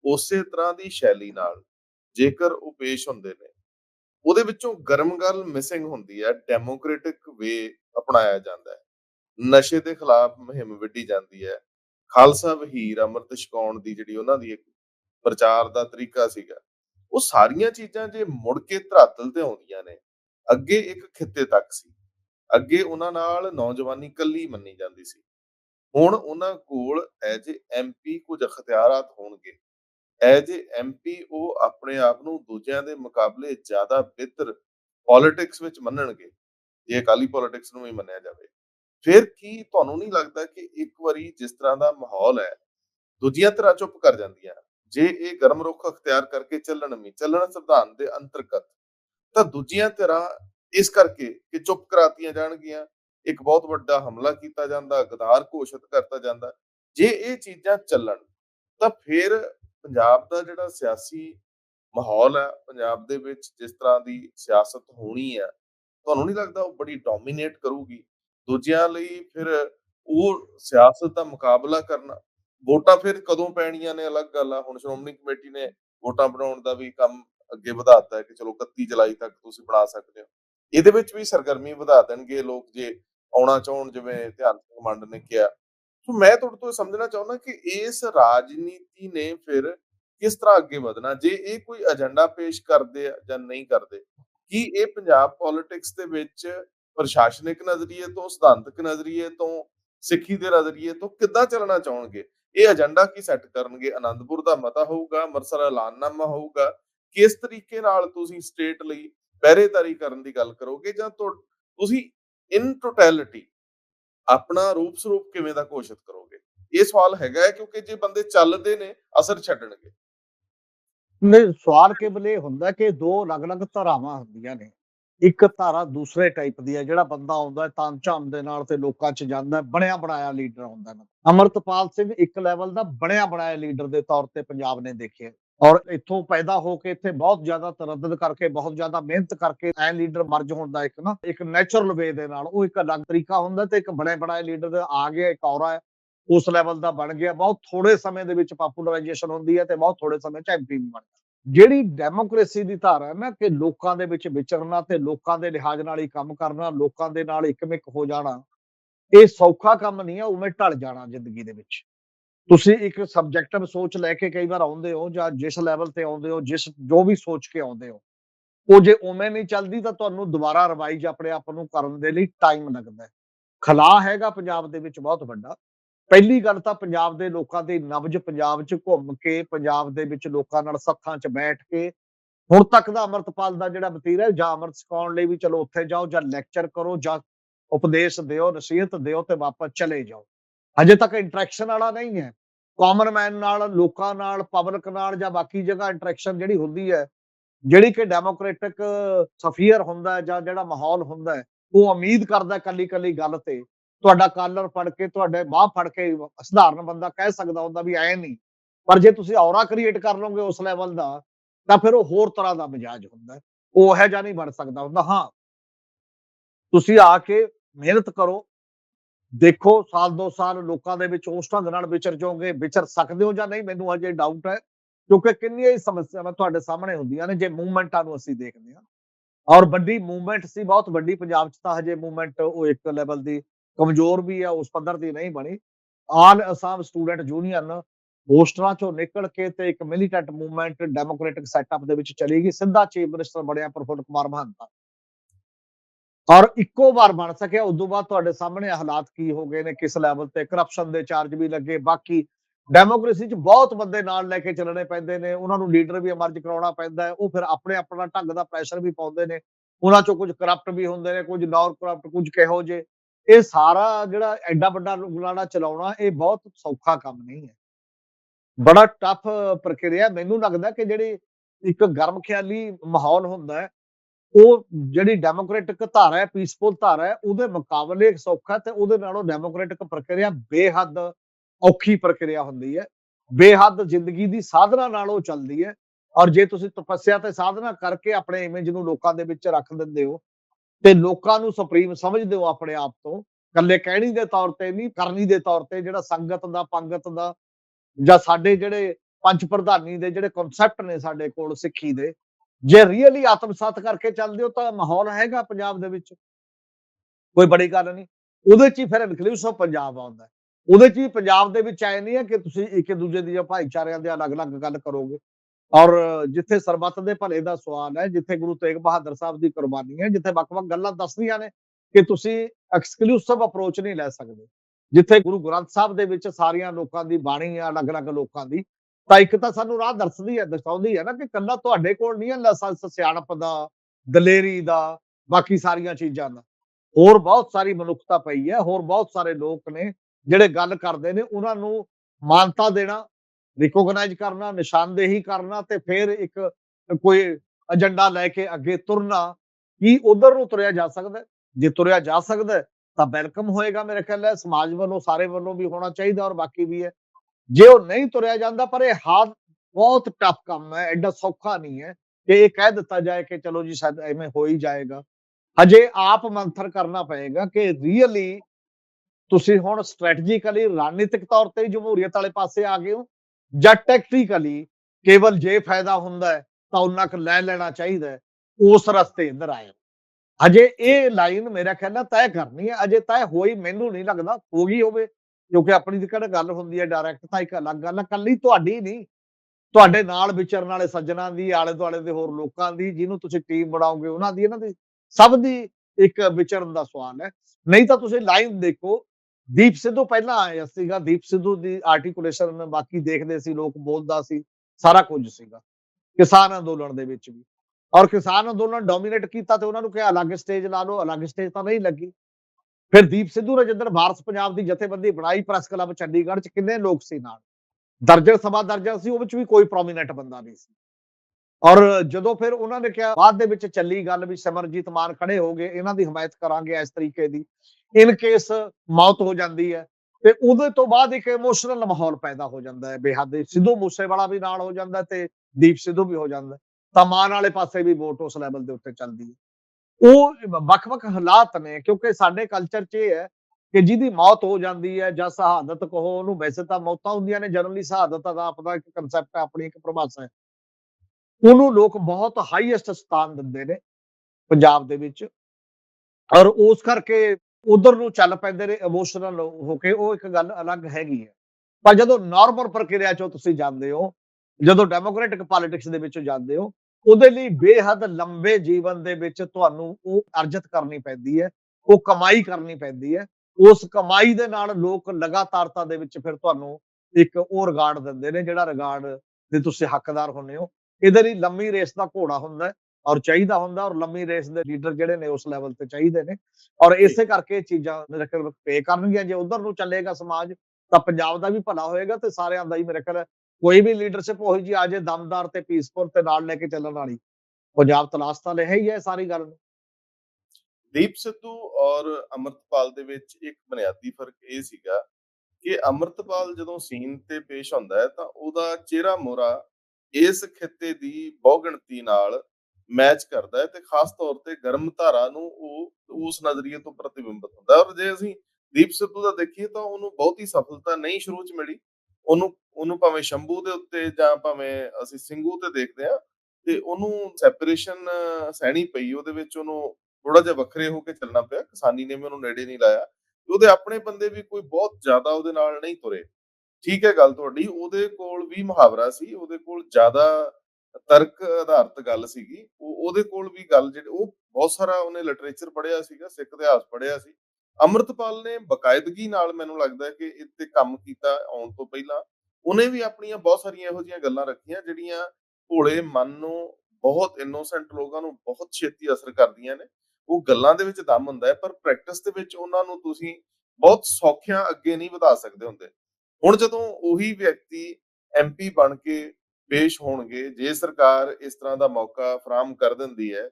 ਉਸੇ ਤਰ੍ਹਾਂ ਦੀ ਸ਼ੈਲੀ ਨਾਲ ਜੇਕਰ ਉਹ ਪੇਸ਼ ਹੁੰਦੇ ਨੇ, ਉਹਦੇ ਵਿੱਚੋਂ ਗਰਮ ਗੱਲ ਮਿਸਿੰਗ ਹੁੰਦੀ ਹੈ ਡੈਮੋਕ੍ਰੈਟਿਕ ਵੇ ਅਪਣਾਇਆ ਜਾਂਦਾ ਹੈ। ਨਸ਼ੇ ਦੇ ਖਿਲਾਫ ਮੁਹਿੰਮ ਵਿੱਢੀ ਜਾਂਦੀ ਹੈ। ਖਾਲਸਾ ਵਹੀਰ ਅੰਮ੍ਰਿਤ ਛਕਾਉਣ ਦੀ ਜਿਹੜੀ ਉਹਨਾਂ ਦੀ ਇੱਕ ਪ੍ਰਚਾਰ ਦਾ ਤਰੀਕਾ ਸੀਗਾ, ਉਹ ਸਾਰੀਆਂ ਚੀਜ਼ਾਂ ਜੇ ਮੁੜ ਕੇ ਧਰਾਤਲ ਤੇ ਆਉਂਦੀਆਂ ਨੇ, ਅੱਗੇ ਇੱਕ ਖਿੱਤੇ ਤੱਕ ਸੀ। ਅੱਗੇ ਉਹਨਾਂ ਨਾਲ ਨੌਜਵਾਨੀ ਕੱਲੀ ਮੰਨੀ ਜਾਂਦੀ ਸੀ। ਹੁਣ ਉਹਨਾਂ ਕੋਲ ਐਜ ਏ ਐਮਪੀ ਕੁਝ ਅਖਤਿਆਰਾਤ ਹੋਣਗੇ ਐਜ ਏ ਐਮਪੀ ਉਹ ਆਪਣੇ ਆਪ ਨੂੰ ਦੂਜਿਆਂ ਦੇ ਮੁਕਾਬਲੇ ਜ਼ਿਆਦਾ ਬਿਹਤਰ ਪੋਲਿਟਿਕਸ ਵਿੱਚ ਮੰਨਣਗੇ ਜੇ ਅਕਾਲੀ ਪੋਲਿਟਿਕਸ ਨੂੰ ਵੀ ਮੰਨਿਆ ਜਾਵੇ। ਫਿਰ ਕੀ ਤੁਹਾਨੂੰ ਨਹੀਂ ਲੱਗਦਾ ਕਿ ਇੱਕ ਵਾਰੀ ਜਿਸ ਤਰ੍ਹਾਂ ਦਾ ਮਾਹੌਲ ਹੈ, ਦੂਜੀਆਂ ਤਰ੍ਹਾਂ ਚੁੱਪ ਕਰ ਜਾਂਦੀਆਂ ਜੇ ਇਹ ਗਰਮ ਰੁਖ ਅਖਤਿਆਰ ਕਰਕੇ ਚੱਲਣ ਵੀ, ਚੱਲਣ ਸੰਵਿਧਾਨ ਦੇ ਅੰਤਰਗਤ, ਤਾਂ ਦੂਜੀਆਂ ਤਰ੍ਹਾਂ ਇਸ ਕਰਕੇ ਕਿ ਚੁੱਪ ਕਰਾਤੀਆਂ ਜਾਣਗੀਆਂ। ਇੱਕ ਬਹੁਤ ਵੱਡਾ ਹਮਲਾ ਕੀਤਾ ਜਾਂਦਾ, ਗਦਾਰ ਘੋਸ਼ਿਤ ਕਰਤਾ ਜਾਂਦਾ। ਜੇ ਇਹ ਚੀਜ਼ਾਂ ਚੱਲਣ, ਤਾਂ ਫਿਰ ਪੰਜਾਬ ਦਾ ਜਿਹੜਾ ਸਿਆਸੀ ਮਾਹੌਲ ਹੈ, ਪੰਜਾਬ ਦੇ ਵਿੱਚ ਜਿਸ ਤਰ੍ਹਾਂ ਦੀ ਸਿਆਸਤ ਹੋਣੀ ਹੈ, ਤੁਹਾਨੂੰ ਨਹੀਂ ਲੱਗਦਾ ਉਹ ਬੜੀ ਡੋਮੀਨੇਟ ਕਰੂਗੀ? ਦੂਜਿਆਂ ਲਈ ਫਿਰ ਉਹ ਸਿਆਸਤ ਦਾ ਮੁਕਾਬਲਾ ਕਰਨਾ, ਵੋਟਾਂ ਫਿਰ ਕਦੋਂ ਪੈਣੀਆਂ ਨੇ ਅਲੱਗ ਗੱਲ ਆ, ਹੁਣ ਸ਼੍ਰੋਮਣੀ ਕਮੇਟੀ ਨੇ ਵੋਟਾਂ ਬਣਾਉਣ ਦਾ ਵੀ ਕੰਮ ਅੱਗੇ ਵਧਾਤਾ ਹੈ ਕਿ ਚਲੋ 31 ਜੁਲਾਈ ਤੱਕ ਤੁਸੀਂ ਬਣਾ ਸਕਦੇ ਹੋ। ਇਹਦੇ ਵਿੱਚ ਵੀ ਸਰਗਰਮੀ ਵਧਾ ਦੇਣਗੇ ਲੋਕ ਜੇ ਆਉਣਾ ਚਾਹਣ, ਜਿਵੇਂ ਧਿਆਨ ਸਿੰਘ ਮੰਡ ਨੇ ਕਿਹਾ। ਸੋ ਮੈਂ ਤੁਹਾਡੇ ਤੋਂ ਇਹ ਸਮਝਣਾ ਚਾਹੁੰਦਾ ਕਿ ਇਸ ਰਾਜਨੀਤੀ ਨੇ ਫਿਰ ਕਿਸ ਤਰ੍ਹਾਂ ਅੱਗੇ ਵਧਣਾ? ਜੇ ਇਹ ਕੋਈ ਏਜੰਡਾ ਪੇਸ਼ ਕਰਦੇ ਆ ਜਾਂ ਨਹੀਂ ਕਰਦੇ, ਕੀ ਇਹ ਪੰਜਾਬ ਪੋਲਿਟਿਕਸ ਦੇ ਵਿੱਚ ਪ੍ਰਸ਼ਾਸਨਿਕ ਨਜ਼ਰੀਏ ਤੋਂ, ਸਿਧਾਂਤਕ ਨਜ਼ਰੀਏ ਤੋਂ, ਸਿੱਖੀ ਦੇ ਨਜ਼ਰੀਏ ਤੋਂ ਕਿੱਦਾਂ ਚੱਲਣਾ ਚਾਹਣਗੇ? ਇਹ ਏਜੰਡਾ ਕੀ ਸੈੱਟ ਕਰਨਗੇ? ਆਨੰਦਪੁਰ ਦਾ ਮਤਾ ਹੋਊਗਾ, ਅੰਮ੍ਰਿਤਸਰ ਐਲਾਨਨਾਮਾ ਹੋਊਗਾ। ਕਿਸ ਤਰੀਕੇ ਨਾਲ ਤੁਸੀਂ ਸਟੇਟ ਲਈ ਪਹਿਰੇਦਾਰੀ ਕਰਨ ਦੀ ਗੱਲ ਕਰੋਗੇ ਜਾਂ ਤੁਸੀਂ ਇਨ ਟੋਟੈਲਿਟੀ ਆਪਣਾ ਰੂਪ ਸਰੂਪ ਕਿਵੇਂ ਦਾ ਘੋਸ਼ਿਤ ਕਰੋਗੇ? ਇਹ ਸਵਾਲ ਹੈਗਾ ਕਿਉਂਕਿ ਜੇ ਬੰਦੇ ਚੱਲਦੇ ਨੇ, ਅਸਰ ਛੱਡਣਗੇ। ਨਹੀਂ, ਸਵਾਲ ਕੇਵਲ ਇਹ ਹੁੰਦਾ ਕਿ ਦੋ ਅਲੱਗ-ਅਲੱਗ ਧਾਰਾਵਾਂ ਹੁੰਦੀਆਂ ਨੇ। ਇੱਕ ਧਾਰਾ ਦੂਸਰੇ ਟਾਈਪ ਦੀ ਹੈ, ਜਿਹੜਾ ਬੰਦਾ ਆਉਂਦਾ ਹੈ ਦੇ ਨਾਲ ਤੇ ਲੋਕਾਂ 'ਚ ਜਾਂਦਾ ਬਣਿਆ ਬਣਾਇਆ ਲੀਡਰ ਹੁੰਦਾ ਹੈ। ਅਮਰਤਪਾਲ ਸਿੰਘ ਇੱਕ ਲੈਵਲ ਦਾ ਬਣਿਆ ਬਣਾਇਆ ਲੀਡਰ ਦੇ ਤੌਰ ਤੇ ਪੰਜਾਬ ਨੇ ਦੇਖਿਆ ਔਰ ਇੱਥੋਂ ਪੈਦਾ ਹੋ ਕੇ ਇੱਥੇ ਬਹੁਤ ਜ਼ਿਆਦਾ ਤਰੱਦਦ ਕਰਕੇ, ਬਹੁਤ ਜ਼ਿਆਦਾ ਮਿਹਨਤ ਕਰਕੇ ਐ ਲੀਡਰ ਮਰਜ ਹੁੰਦਾ ਇੱਕ ਨਾ, ਇੱਕ ਨੇਚਰਲ ਵੇ ਦੇ ਨਾਲ ਉਹ ਇੱਕ ਅਲੱਗ ਤਰੀਕਾ ਹੁੰਦਾ ਤੇ ਇੱਕ ਬਣੇ ਬਣਾਏ ਲੀਡਰ ਦਾ ਆ ਗਿਆ, ਇੱਕ ਔਰਾ ਹੈ, ਉਸ ਲੈਵਲ ਦਾ ਬਣ ਗਿਆ। ਬਹੁਤ ਥੋੜੇ ਸਮੇਂ ਦੇ ਵਿੱਚ ਪਾਪੂਲਰਾਈਜੇਸ਼ਨ ਹੁੰਦੀ ਹੈ ਤੇ ਬਹੁਤ ਥੋੜੇ ਸਮੇਂ ਚ ਐਮਪੀ ਵੀ ਬਣਦਾ ਜਿਹੜੀ ਡੈਮੋਕ੍ਰੇਸੀ ਦੀ ਧਾਰਾ ਹੈ ਨਾ ਕਿ ਲੋਕਾਂ ਦੇ ਵਿੱਚ ਵਿਚਰਨਾ ਤੇ ਲੋਕਾਂ ਦੇ ਲਿਹਾਜ਼ ਨਾਲ ਹੀ ਕੰਮ ਕਰਨਾ, ਲੋਕਾਂ ਦੇ ਨਾਲ ਇੱਕਮਿਕ ਹੋ ਜਾਣਾ, ਇਹ ਸੌਖਾ ਕੰਮ ਨਹੀਂ ਹੈ, ਉਵੇਂ ਢਲ ਜਾਣਾ ਜ਼ਿੰਦਗੀ ਦੇ ਵਿੱਚ। ਤੁਸੀਂ ਇੱਕ ਸਬਜੈਕਟਿਵ ਸੋਚ ਲੈ ਕੇ ਕਈ ਵਾਰ ਆਉਂਦੇ ਹੋ ਜਾਂ ਜਿਸ ਲੈਵਲ ਤੇ ਆਉਂਦੇ ਹੋ, ਜਿਸ ਜੋ ਵੀ ਸੋਚ ਕੇ ਆਉਂਦੇ ਹੋ, ਉਹ ਜੇ ਉਵੇਂ ਨਹੀਂ ਚੱਲਦੀ ਤਾਂ ਤੁਹਾਨੂੰ ਦੁਬਾਰਾ ਰਿਵਾਈਜ਼ ਆਪਣੇ ਆਪ ਨੂੰ ਕਰਨ ਦੇ ਲਈ ਟਾਈਮ ਲੱਗਦਾ ਹੈ। ਖਲਾ ਹੈਗਾ ਪੰਜਾਬ ਦੇ ਵਿੱਚ ਬਹੁਤ ਵੱਡਾ। ਪਹਿਲੀ ਗੱਲ ਤਾਂ ਪੰਜਾਬ ਦੇ ਲੋਕਾਂ ਦੀ ਨਬਜ ਪੰਜਾਬ 'ਚ ਘੁੰਮ ਕੇ, ਪੰਜਾਬ ਦੇ ਵਿੱਚ ਲੋਕਾਂ ਨਾਲ ਸੱਥਾਂ 'ਚ ਬੈਠ ਕੇ, ਹੁਣ ਤੱਕ ਦਾ ਅਮਰਤਪਾਲ ਦਾ ਜਿਹੜਾ ਵਤੀਰਾ ਹੈ ਜਾਂ ਅਮਰਤ ਸਿਖਾਉਣ ਲਈ ਵੀ ਚਲੋ ਉੱਥੇ ਜਾਓ, ਜਾਂ ਲੈਕਚਰ ਕਰੋ, ਜਾਂ ਉਪਦੇਸ਼ ਦਿਓ, ਨਸੀਹਤ ਦਿਓ ਤੇ ਵਾਪਸ ਚਲੇ ਜਾਓ। ਅਜੇ ਤੱਕ ਇੰਟਰੈਕਸ਼ਨ ਵਾਲਾ ਨਹੀਂ ਹੈ। ਕਾਮਨ ਮੈਨ ਨਾਲ, ਲੋਕਾਂ ਨਾਲ ਪਬਲਿਕ ਨਾਲ, ਜਾਂ ਬਾਕੀ ਜਗ੍ਹਾ ਇੰਟਰੈਕਸ਼ਨ ਜਿਹੜੀ ਹੁੰਦੀ ਹੈ, ਜਿਹੜੀ ਕਿ ਡੈਮੋਕ੍ਰੈਟਿਕ ਸਫੀਅਰ ਹੁੰਦਾ ਜਾਂ ਜਿਹੜਾ ਮਾਹੌਲ ਹੁੰਦਾ ਉਹ ਉਮੀਦ ਕਰਦਾ ਕੱਲੀ ਕੱਲੀ ਗੱਲ ਤੇ। ਤੁਹਾਡਾ ਕਾਲਰ ਫੜ ਕੇ, ਤੁਹਾਡੇ ਬਾਹ ਫੜ ਕੇ ਸਧਾਰਨ ਬੰਦਾ ਕਹਿ ਸਕਦਾ ਹੁੰਦਾ ਵੀ ਐ ਨਹੀਂ। ਪਰ ਜੇ ਤੁਸੀਂ ਔਰਾ ਕ੍ਰੀਏਟ ਕਰ ਲਓਗੇ ਉਸ ਲੈਵਲ ਦਾ, ਤਾਂ ਫਿਰ ਉਹ ਹੋਰ ਤਰ੍ਹਾਂ ਦਾ ਮਜ਼ਾਜ ਹੁੰਦਾ। ਉਹ ਹੈ ਜਾਂ ਨਹੀਂ ਬਣ ਸਕਦਾ ਹੁੰਦਾ। ਹਾਂ। ਤੁਸੀਂ ਆ ਕੇ ਮਿਹਨਤ ਕਰੋ। ਦੇਖੋ, ਸਾਲ ਦੋ ਸਾਲ ਲੋਕਾਂ ਦੇ ਵਿੱਚ ਉਸ ਢੰਗ ਨਾਲ ਵਿਚਰ ਜਾਓਗੇ, ਵਿਚਰ ਸਕਦੇ ਹੋ ਜਾਂ ਨਹੀਂ, ਮੈਨੂੰ ਅਜੇ ਡਾਊਟ ਹੈ। ਕਿਉਂਕਿ ਕਿੰਨੀਆਂ ਹੀ ਸਮੱਸਿਆਵਾਂ ਤੁਹਾਡੇ ਸਾਹਮਣੇ ਹੁੰਦੀਆਂ ਨੇ, ਜੇ ਮੂਵਮੈਂਟਾਂ ਨੂੰ ਅਸੀਂ ਦੇਖਦੇ ਹਾਂ। ਔਰ ਵੱਡੀ ਮੂਵਮੈਂਟ ਸੀ, ਬਹੁਤ ਵੱਡੀ ਪੰਜਾਬ 'ਚ ਤਾਂ ਹਜੇ ਮੂਵਮੈਂਟ ਉਹ ਇੱਕ ਲੈਵਲ ਦੀ ਕਮਜ਼ੋਰ ਵੀ ਹੈ ਉਸ ਪੱਧਰ ਦੀ ਨਹੀਂ ਬਣੀ। ਆਲ ਅਸਾਮ ਸਟੂਡੈਂਟ ਯੂਨੀਅਨ ਹੋਸਟਲਾਂ ਚੋਂ ਨਿਕਲ ਕੇ ਤੇ ਇੱਕ ਮਿਲੀਟੈਂਟ ਮੂਵਮੈਂਟ ਡੈਮੋਕ੍ਰੈਟਿਕ ਸੈਟਅਪ ਦੇ ਵਿੱਚ ਚਲੀ ਗਈ, ਸਿੱਧਾ ਚੀਫ ਮਿਨਿਸਟਰ ਬਣਿਆ ਪ੍ਰਫੁੱਲ ਕੁਮਾਰ ਮਹੰਤਾ ਔਰ ਇੱਕੋ ਵਾਰ ਬਣ ਸਕਿਆ, ਉਸ ਤੋਂ ਬਾਅਦ ਤੁਹਾਡੇ ਸਾਹਮਣੇ ਹਾਲਾਤ ਕੀ ਹੋ ਗਏ ਨੇ, ਕਿਸ ਲੈਵਲ ਤੇ ਕਰਪਸ਼ਨ ਦੇ ਚਾਰਜ ਵੀ ਲੱਗੇ, ਬਾਕੀ ਡੈਮੋਕ੍ਰੇਸੀ 'ਚ ਬਹੁਤ ਬੰਦੇ ਨਾਲ ਲੈ ਕੇ ਚੱਲਣੇ ਪੈਂਦੇ ਨੇ, ਉਹਨਾਂ ਨੂੰ ਲੀਡਰ ਵੀ ਅਮਰਜ ਕਰਾਉਣਾ ਪੈਂਦਾ ਹੈ, ਉਹ ਫਿਰ ਆਪਣੇ ਆਪਣਾ ਢੰਗ ਦਾ ਪ੍ਰੈਸ਼ਰ ਵੀ ਪਾਉਂਦੇ ਨੇ, ਉਹਨਾਂ 'ਚੋਂ ਕੁਝ ਕਰਪਟ ਵੀ ਹੁੰਦੇ ਨੇ, ਕੁਝ ਨਾਨ ਕਰਪਟ ਕੁਝ ਕਿਹੋ ਜੇ ਇਹ ਸਾਰਾ ਜਿਹੜਾ ਐਡਾ ਵੱਡਾ ਗੁਲਾੜਾ ਚਲਾਉਣਾ ਇਹ ਬਹੁਤ ਸੌਖਾ ਕੰਮ ਨਹੀਂ ਹੈ। ਬੜਾ ਟਫ ਪ੍ਰਕਿਰਿਆ। ਮੈਨੂੰ ਲੱਗਦਾ ਕਿ ਜਿਹੜੀ ਇੱਕ ਗਰਮ ਖਿਆਲੀ ਮਾਹੌਲ ਹੁੰਦਾ ਹੈ, ਉਹ ਜਿਹੜੀ ਡੈਮੋਕ੍ਰੈਟਿਕ ਧਾਰਾ ਹੈ ਪੀਸਫੁਲ ਧਾਰਾ ਹੈ, ਉਹਦੇ ਮੁਕਾਬਲੇ ਸੌਖਾ ਤੇ ਉਹਦੇ ਨਾਲੋਂ ਡੈਮੋਕ੍ਰੈਟਿਕ ਪ੍ਰਕਿਰਿਆ ਬੇਹੱਦ ਔਖੀ ਪ੍ਰਕਿਰਿਆ ਹੁੰਦੀ ਹੈ। ਬੇਹੱਦ ਜ਼ਿੰਦਗੀ ਦੀ ਸਾਧਨਾ ਨਾਲ ਉਹ ਚੱਲਦੀ ਹੈ। ਔਰ ਜੇ ਤੁਸੀਂ ਤਪੱਸਿਆ ਤੇ ਸਾਧਨਾ ਕਰਕੇ ਆਪਣੇ ਇਮੇਜ ਨੂੰ ਲੋਕਾਂ ਦੇ ਵਿੱਚ ਰੱਖ ਦਿੰਦੇ ਹੋ ਤੇ ਲੋਕਾਂ ਨੂੰ ਸੁਪਰੀਮ ਸਮਝਦੇ ਹੋ ਆਪਣੇ ਆਪ ਤੋਂ। ਕੱਲੇ ਕਹਿਣੀ ਦੇ ਤੌਰ ਤੇ ਨਹੀਂ, ਕਰਨੀ ਦੇ ਤੌਰ ਤੇ ਜਿਹੜਾ ਸੰਗਤ ਦਾ, ਪੰਗਤ ਦਾ ਜਾਂ ਸਾਡੇ ਜਿਹੜੇ ਪੰਜ ਪ੍ਰਧਾਨੀ ਦੇ ਜਿਹੜੇ ਕਨਸੈਪਟ ਨੇ ਸਾਡੇ ਕੋਲ ਸਿੱਖੀ ਦੇ, ਜੇ ਰੀਅਲੀ ਆਤਮਸਾਤ ਕਰਕੇ ਚੱਲਦੇ ਹੋ ਤਾਂ ਮਾਹੌਲ ਹੈਗਾ ਪੰਜਾਬ ਦੇ ਵਿੱਚ। ਕੋਈ ਬੜੀ ਗੱਲ ਨਹੀਂ। ਉਹਦੇ ਚ ਹੀ ਫਿਰ ਇਨਕਲੂਸਿਵ ਪੰਜਾਬ ਆਉਂਦਾ। ਉਹਦੇ ਚ ਹੀ ਪੰਜਾਬ ਦੇ ਵਿੱਚ ਆਏ ਨਹੀਂ ਹੈ ਕਿ ਤੁਸੀਂ ਇੱਕ ਦੂਜੇ ਦੀ ਭਾਈਚਾਰਿਆਂ ਦੇ ਅਲੱਗ-ਅਲੱਗ ਗੱਲ ਕਰੋਗੇ। ਔਰ ਜਿੱਥੇ ਸਰਬੱਤ ਦੇ ਭਲੇ ਦਾ ਸਵਾਲ ਹੈ, ਜਿੱਥੇ ਗੁਰੂ ਤੇਗ ਬਹਾਦਰ ਸਾਹਿਬ ਦੀ ਕੁਰਬਾਨੀ ਹੈ, ਜਿੱਥੇ ਵੱਖ-ਵੱਖ ਗੱਲਾਂ ਦੱਸਦੀਆਂ ਨੇ ਕਿ ਤੁਸੀਂ ਐਕਸਕਲੂਸਿਵ ਅਪਰੋਚ ਨਹੀਂ ਲੈ ਸਕਦੇ। ਜਿੱਥੇ ਗੁਰੂ ਗ੍ਰੰਥ ਸਾਹਿਬ ਦੇ ਵਿੱਚ ਸਾਰੀਆਂ ਲੋਕਾਂ ਦੀ ਬਾਣੀ ਆ, ਅਲੱਗ-ਅਲੱਗ ਲੋਕਾਂ ਦੀ, ਤਾਂ ਇੱਕ ਤਾਂ ਸਾਨੂੰ ਰਾਹ ਦੱਸਦੀ ਹੈ ਦਿਖਾਉਂਦੀ ਹੈ ਨਾ ਕਿ ਕੱਲਾ ਤੁਹਾਡੇ ਕੋਲ ਨਹੀਂ ਹੈ ਲਾਇਸੈਂਸ ਸਿਆਣਪ ਦਾ, ਦਲੇਰੀ ਦਾ, ਬਾਕੀ ਸਾਰੀਆਂ ਚੀਜ਼ਾਂ ਦਾ। ਹੋਰ ਬਹੁਤ ਸਾਰੀ ਮਨੁੱਖਤਾ ਪਈ ਹੈ, ਹੋਰ ਬਹੁਤ ਸਾਰੇ ਲੋਕ ਨੇ ਜਿਹੜੇ ਗੱਲ ਕਰਦੇ ਨੇ, ਉਹਨਾਂ ਨੂੰ ਮਾਨਤਾ ਦੇਣਾ ਰਿਕੋਗਨਾਈਜ਼ ਕਰਨਾ, ਨਿਸ਼ਾਨਦੇਹੀ ਕਰਨਾ ਤੇ ਫਿਰ ਇੱਕ ਕੋਈ ਏਜੰਡਾ ਲੈ ਕੇ ਅੱਗੇ ਤੁਰਨਾ, ਕੀ ਉਧਰ ਨੂੰ ਤੁਰਿਆ ਜਾ ਸਕਦਾ ਜੇ ਤੁਰਿਆ ਜਾ ਸਕਦਾ ਤਾਂ ਵੈਲਕਮ ਹੋਏਗਾ ਮੇਰੇ ਖਿਆਲ ਹੈ ਸਮਾਜ ਵੱਲੋਂ, ਸਾਰੇ ਵੱਲੋਂ ਵੀ ਹੋਣਾ ਚਾਹੀਦਾ ਔਰ ਬਾਕੀ ਵੀ ਹੈ। ਜੇ ਉਹ ਨਹੀਂ ਤੁਰਿਆ ਜਾਂਦਾ, ਪਰ ਇਹ ਹਾਥ ਬਹੁਤ ਟਫ ਕੰਮ ਹੈ, ਐਡਾ ਸੌਖਾ ਨਹੀਂ ਹੈ ਕਿ ਇਹ ਕਹਿ ਦਿੱਤਾ ਜਾਏ ਕਿ ਚਲੋ ਜੀ, ਸ਼ਾਇਦ ਐਵੇਂ ਹੋ ਹੀ ਜਾਏਗਾ। ਹਜੇ ਆਪ ਮੰਥਰ ਕਰਨਾ ਪਏਗਾ ਕਿ ਰੀਅਲੀ ਤੁਸੀਂ ਹੁਣ ਸਟ੍ਰੈਟਜੀਕਲੀ ਰਣਨੀਤਿਕ ਤੌਰ ਤੇ ਜਮਹੂਰੀਅਤ ਵਾਲੇ ਪਾਸੇ ਆ ਗਏ ਹੋ ਜਾਂ ਟੈਕਟੀਕਲੀ ਕੇਵਲ ਜੇ ਫਾਇਦਾ ਹੁੰਦਾ ਹੈ, ਤਾਂ ਉਹਨਾਂ ਕੁ ਲੈ ਲੈਣਾ ਚਾਹੀਦਾ ਉਸ ਰਸਤੇ ਇੱਧਰ ਆਏ ਅਜੇ ਇਹ ਲਾਈਨ ਮੇਰਾ ਖਿਆਲ ਨਾਲ ਤੈਅ ਕਰਨੀ ਹੈ ਅਜੇ ਤੈਅ ਹੋਈ ਮੈਨੂੰ ਨਹੀਂ ਲੱਗਦਾ, ਹੋ ਗਈ ਹੋਵੇ, ਕਿਉਂਕਿ ਆਪਣੀ ਦੀ ਕਿਹੜਾ ਗੱਲ ਹੁੰਦੀ ਹੈ ਡਾਇਰੈਕਟ ਤਾਂ ਇੱਕ ਅਲੱਗ ਗੱਲ ਹੈ ਕੱਲੀ ਤੁਹਾਡੀ ਨਹੀਂ। ਤੁਹਾਡੇ ਨਾਲ ਵਿਚਰਨ ਵਾਲੇ ਸੱਜਣਾ ਦੀ ਆਲੇ ਦੁਆਲੇ ਦੇ ਹੋਰ ਲੋਕਾਂ ਦੀ, ਜਿਹਨੂੰ ਤੁਸੀਂ ਟੀਮ ਬਣਾਓਗੇ, ਉਹਨਾਂ ਦੀ, ਇਹਨਾਂ ਦੀ, ਸਭ ਦੀ ਇੱਕ ਵਿਚਰਨ ਦਾ ਸਵਾਲ ਹੈ। ਨਹੀਂ ਤਾਂ ਤੁਸੀਂ ਲਾਈਨ ਦੇਖੋ ਦੀਪ ਸਿੱਧੂ ਪਹਿਲਾਂ ਆਇਆ ਸੀਗਾ, ਦੀਪ ਸਿੱਧੂ ਦੀ ਆਰਟੀਕੂਲੇਸ਼ਨ ਬਾਕੀ ਦੇਖਦੇ ਸੀ, ਲੋਕ ਬੋਲਦਾ ਸੀ, ਸਾਰਾ ਕੁਝ ਸੀਗਾ। ਕਿਸਾਨ ਅੰਦੋਲਨ ਦੇ ਵਿੱਚ ਵੀ। ਔਰ ਕਿਸਾਨ ਅੰਦੋਲਨ ਡੋਮੀਨੇਟ ਕੀਤਾ ਤੇ ਉਹਨਾਂ ਨੂੰ ਕਿਹਾ, ਅਲੱਗ ਸਟੇਜ ਲਾ ਲਓ, ਅਲੱਗ ਸਟੇਜ ਤਾਂ ਨਹੀਂ ਲੱਗੀ। ਫਿਰ ਦੀਪ ਸਿੱਧੂ ਨੇ ਜਿੱਦਣ ਭਾਰਤ ਪੰਜਾਬ ਦੀ ਜਥੇਬੰਦੀ ਬਣਾਈ ਪ੍ਰੈਸ ਕਲੱਬ ਚੰਡੀਗੜ੍ਹ ਚ ਕਿੰਨੇ ਲੋਕ ਸੀ ਨਾਲ? ਦਰਜਨ ਸਭਾ ਦਰਜਨ ਸੀ, ਉਹ ਵਿੱਚ ਵੀ ਕੋਈ ਪ੍ਰੋਮੀਨੈਂਟ ਬੰਦਾ ਨਹੀਂ ਸੀ। ਔਰ ਜਦੋਂ ਫਿਰ ਉਹਨਾਂ ਨੇ ਕਿਹਾ, ਬਾਅਦ ਦੇ ਵਿੱਚ ਚੱਲੀ ਗੱਲ ਵੀ ਸਿਮਰਜੀਤ ਮਾਨ ਖੜੇ ਹੋ ਗਏ, ਇਹਨਾਂ ਦੀ ਹਮਾਇਤ ਕਰਾਂਗੇ ਇਸ ਤਰੀਕੇ ਦੀ। ਇਨ ਕੇਸ ਮੌਤ ਹੋ ਜਾਂਦੀ ਹੈ, ਤੇ ਉਹਦੇ ਤੋਂ ਬਾਅਦ ਇੱਕ ਇਮੋਸ਼ਨਲ ਮਾਹੌਲ ਪੈਦਾ ਹੋ ਜਾਂਦਾ ਹੈ। ਬੇਹੱਦ ਸਿੱਧੂ ਮੂਸੇਵਾਲਾ ਵੀ ਨਾਲ ਹੋ ਜਾਂਦਾ ਤੇ ਦੀਪ ਸਿੱਧੂ ਵੀ ਹੋ ਜਾਂਦਾ। ਤਾਂ ਮਾਨ ਵਾਲੇ ਪਾਸੇ ਵੀ ਵੋਟ ਉਸ ਲੈਵਲ ਦੇ ਉੱਤੇ ਚੱਲਦੀ ਹੈ। ਉਹ ਵੱਖ-ਵੱਖ ਹਾਲਾਤ ਨੇ, ਕਿਉਂਕਿ ਸਾਡੇ ਕਲਚਰ 'ਚ ਇਹ ਹੈ ਕਿ ਜਿਹਦੀ ਮੌਤ ਹੋ ਜਾਂਦੀ ਹੈ ਜਾਂ ਸ਼ਹਾਦਤ ਕਹੋ, ਉਹਨੂੰ ਵੈਸੇ ਤਾਂ ਮੌਤਾਂ ਹੁੰਦੀਆਂ ਨੇ, ਜਨਰਲੀ ਸ਼ਹਾਦਤ ਦਾ ਆਪਣਾ ਇੱਕ ਕਨਸੈਪਟ ਹੈ, ਆਪਣੀ ਇੱਕ ਪਰਿਭਾਸ਼ਾ ਹੈ। ਉਹਨੂੰ ਲੋਕ ਬਹੁਤ ਹਾਈਐਸਟ ਸਥਾਨ ਦਿੰਦੇ ਨੇ ਪੰਜਾਬ ਦੇ ਵਿੱਚ। ਔਰ ਉਸ ਕਰਕੇ ਉਧਰ ਨੂੰ ਚੱਲ ਪੈਂਦੇ ਨੇ ਇਮੋਸ਼ਨਲ ਹੋ ਕੇ, ਉਹ ਇੱਕ ਗੱਲ ਅਲੱਗ ਹੈਗੀ ਹੈ। ਪਰ ਜਦੋਂ ਨਾਰਮਲ ਪ੍ਰਕਿਰਿਆ ਚੋਂ ਤੁਸੀਂ ਜਾਂਦੇ ਹੋ, ਜਦੋਂ ਡੈਮੋਕ੍ਰੈਟਿਕ ਪੋਲਿਟਿਕਸ ਦੇ ਵਿੱਚ ਜਾਂਦੇ ਹੋ, ਉਹਦੇ ਲਈ ਬੇਹੱਦ ਲੰਬੇ ਜੀਵਨ ਦੇ ਵਿੱਚ ਤੁਹਾਨੂੰ ਉਹ ਅਰਜਤ ਕਰਨੀ ਪੈਂਦੀ ਹੈ, ਉਹ ਕਮਾਈ ਕਰਨੀ ਪੈਂਦੀ ਹੈ। ਉਸ ਕਮਾਈ ਦੇ ਨਾਲ ਲੋਕ ਲਗਾਤਾਰਤਾ ਦੇ ਵਿੱਚ ਫਿਰ ਤੁਹਾਨੂੰ ਇੱਕ ਉਹ ਰਿਗਾਰਡ ਦਿੰਦੇ ਨੇ, ਜਿਹੜਾ ਰਿਗਾਰਡ ਦੇ ਤੁਸੀਂ ਹੱਕਦਾਰ ਹੁੰਦੇ ਹੋ। ਇਹਦੇ ਲਈ ਲੰਮੀ ਰੇਸ ਦਾ ਘੋੜਾ ਹੁੰਦਾ ਹੈ ਔਰ ਚਾਹੀਦਾ ਹੁੰਦਾ ਔਰ ਲੰਮੀ ਰੇਸ ਦੇ ਲੀਡਰ ਜਿਹੜੇ ਨੇ ਉਸ ਲੈਵਲ ਤੇ ਚਾਹੀਦੇ ਨੇ ਔਰ ਇਸੇ ਕਰਕੇ ਚੀਜ਼ਾਂ ਮੇਰੇ ਖਿਆਲ ਪੇ ਕਰਨਗੀਆਂ ਜੇ ਉਧਰ ਨੂੰ ਚੱਲੇਗਾ ਸਮਾਜ ਤਾਂ ਪੰਜਾਬ ਦਾ ਵੀ ਭਲਾ ਹੋਏਗਾ ਤੇ ਸਾਰਿਆਂ ਦਾ ਹੀ ਮੇਰੇ ਖਿਆਲ ਕੋਈ ਵੀ ਲੀਡਰਸ਼ਿਪ ਉਹੀ ਜੀ ਆ ਜੇ ਦਮਦਾਰ ਤੇ ਪੀਸਫੁਲ ਤੇ ਨਾਲ ਲੈ ਕੇ ਚੱਲਣ ਵਾਲੀ। ਪੰਜਾਬ ਤਲਾਸ਼ ਤਾਂ ਲਿਆ ਹੀ ਹੈ ਸਾਰੀ ਗੱਲ ਨੂੰ। ਦੀਪ ਸਿੱਧੂ ਔਰ ਅਮਰਤਪਾਲ ਦੇ ਵਿੱਚ ਇੱਕ ਬੁਨਿਆਦੀ ਫ਼ਰਕ ਇਹ ਸੀਗਾ ਕਿ ਅਮਰਤਪਾਲ ਜਦੋਂ ਸੀਨ ਤੇ ਪੇਸ਼ ਹੁੰਦਾ ਹੈ ਤਾਂ ਉਹਦਾ ਚਿਹਰਾ ਮੋਰਾ ਇਸ ਖਿੱਤੇ ਦੀ ਬਹੁਗਿਣਤੀ ਨਾਲ ਮੈਚ ਕਰਦਾ ਹੈ ਤੇ ਖਾਸ ਤੌਰ ਤੇ ਗਰਮ ਧਾਰਾ ਨੂੰ ਉਹ ਉਸ ਨਜ਼ਰੀਏ ਤੋਂ ਪ੍ਰਤੀਬਿੰਬਤ ਹੁੰਦਾ ਔਰ ਜੇ ਅਸੀਂ ਦੀਪ ਸਿੱਧੂ ਦਾ ਦੇਖੀਏ ਤਾਂ ਉਹਨੂੰ ਬਹੁਤੀ ਸਫਲਤਾ ਨਹੀਂ ਸ਼ੁਰੂ 'ਚ ਮਿਲੀ। ਉਹਨੂੰ ਉਹਨੂੰ ਭਾਵੇਂ ਸ਼ੰਭੂ ਦੇ ਉੱਤੇ ਜਾਂ ਭਾਵੇਂ ਅਸੀਂ ਸਿੰਘੂ ਤੇ ਦੇਖਦੇ ਆ ਤੇ ਉਹਨੂੰ ਸੈਪਰੇਸ਼ਨ ਸਹਿਣੀ ਪਈ। ਉਹਦੇ ਵਿੱਚ ਉਹਨੂੰ ਥੋੜਾ ਜਿਹਾ ਵੱਖਰੇ ਹੋ ਕੇ ਚੱਲਣਾ ਪਿਆ। ਕਿਸਾਨੀ ਨੇ ਵੀ ਉਹਨੂੰ ਨੇੜੇ ਨਹੀਂ ਲਾਇਆ। ਉਹਦੇ ਆਪਣੇ ਬੰਦੇ ਵੀ ਕੋਈ ਬਹੁਤ ਜ਼ਿਆਦਾ ਉਹਦੇ ਨਾਲ ਨਹੀਂ ਤੁਰੇ। ਠੀਕ ਹੈ ਗੱਲ ਤੁਹਾਡੀ, ਉਹਦੇ ਕੋਲ ਵੀ ਮੁਹਾਵਰਾ ਸੀ, ਉਹਦੇ ਕੋਲ ਜ਼ਿਆਦਾ ਤਰਕ ਆਧਾਰਿਤ ਗੱਲ ਸੀਗੀ, ਉਹ, ਉਹਦੇ ਕੋਲ ਵੀ ਗੱਲ ਜਿਹੜੀ, ਉਹ ਬਹੁਤ ਸਾਰਾ ਉਹਨੇ ਲਿਟਰੇਚਰ ਪੜ੍ਹਿਆ ਸੀਗਾ, ਸਿੱਖ ਇਤਿਹਾਸ ਪੜ੍ਹਿਆ ਸੀ। ਅਮਰਤਪਾਲ ਨੇ ਬਕਾਇਦਗੀ ਨਾਲ ਮੈਨੂੰ ਲੱਗਦਾ ਹੈ ਕਿ ਇੱਥੇ ਕੰਮ ਕੀਤਾ ਆਉਣ ਤੋਂ ਪਹਿਲਾਂ, ਉਹਨੇ ਵੀ ਆਪਣੀਆਂ ਬਹੁਤ ਸਾਰੀਆਂ ਇਹੋ ਜਿਹੀਆਂ ਗੱਲਾਂ ਰੱਖੀਆਂ, ਜਿਹੜੀਆਂ ਭੋਲੇ ਮਨ ਨੂੰ ਬਹੁਤ ਇਨੋਸੈਂਟ ਲੋਕਾਂ ਨੂੰ ਬਹੁਤ ਛੇਤੀ ਅਸਰ ਕਰਦੀਆਂ ਨੇ। ਉਹ ਗੱਲਾਂ ਦੇ ਵਿੱਚ ਦਮ ਹੁੰਦਾ ਹੈ, ਪਰ ਪ੍ਰੈਕਟਿਸ ਦੇ ਵਿੱਚ ਉਹਨਾਂ ਨੂੰ ਤੁਸੀਂ ਬਹੁਤ ਸੌਖਿਆਂ ਅੱਗੇ ਨਹੀਂ ਵਧਾ ਸਕਦੇ ਹੁੰਦੇ। ਹੁਣ ਜਦੋਂ ਉਹੀ ਵਿਅਕਤੀ ਐਮਪੀ ਬਣ ਕੇ ਪੇਸ਼ ਹੋਣਗੇ, ਜੇ ਸਰਕਾਰ ਇਸ ਤਰ੍ਹਾਂ ਦਾ ਮੌਕਾ ਫਰਾਮ ਕਰ ਦਿੰਦੀ ਹੈ,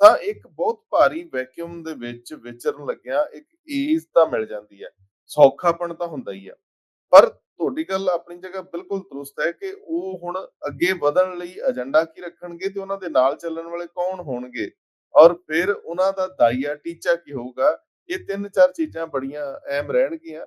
ਤਾਂ ਇੱਕ ਬਹੁਤ ਭਾਰੀ ਵੈਕਿਊਮ ਦੇ ਵਿੱਚ ਵਿਚਰਨ ਲੱਗਿਆ ਇੱਕ ਈਜ਼ ਤਾਂ ਮਿਲ ਜਾਂਦੀ ਹੈ, ਸੌਖਾਪਣ ਤਾਂ ਹੁੰਦਾ ਹੀ ਆ। ਪਰ ਤੁਹਾਡੀ ਗੱਲ ਆਪਣੀ ਜਗ੍ਹਾ ਬਿਲਕੁਲ ਦਰੁਸਤ ਹੈ ਕਿ ਉਹ ਹੁਣ ਅੱਗੇ ਵਧਣ ਲਈ ਏਜੰਡਾ ਕੀ ਰੱਖਣਗੇ ਤੇ ਉਹਨਾਂ ਦੇ ਨਾਲ ਚੱਲਣ ਵਾਲੇ ਕੌਣ ਹੋਣਗੇ? ਔਰ ਫਿਰ ਉਹਨਾਂ ਦਾ ਦਾਈਆ ਟੀਚਾ ਕੀ ਹੋਊਗਾ? ਇਹ ਤਿੰਨ ਚਾਰ ਚੀਜ਼ਾਂ ਬੜੀਆਂ ਅਹਿਮ ਰਹਿਣਗੀਆਂ।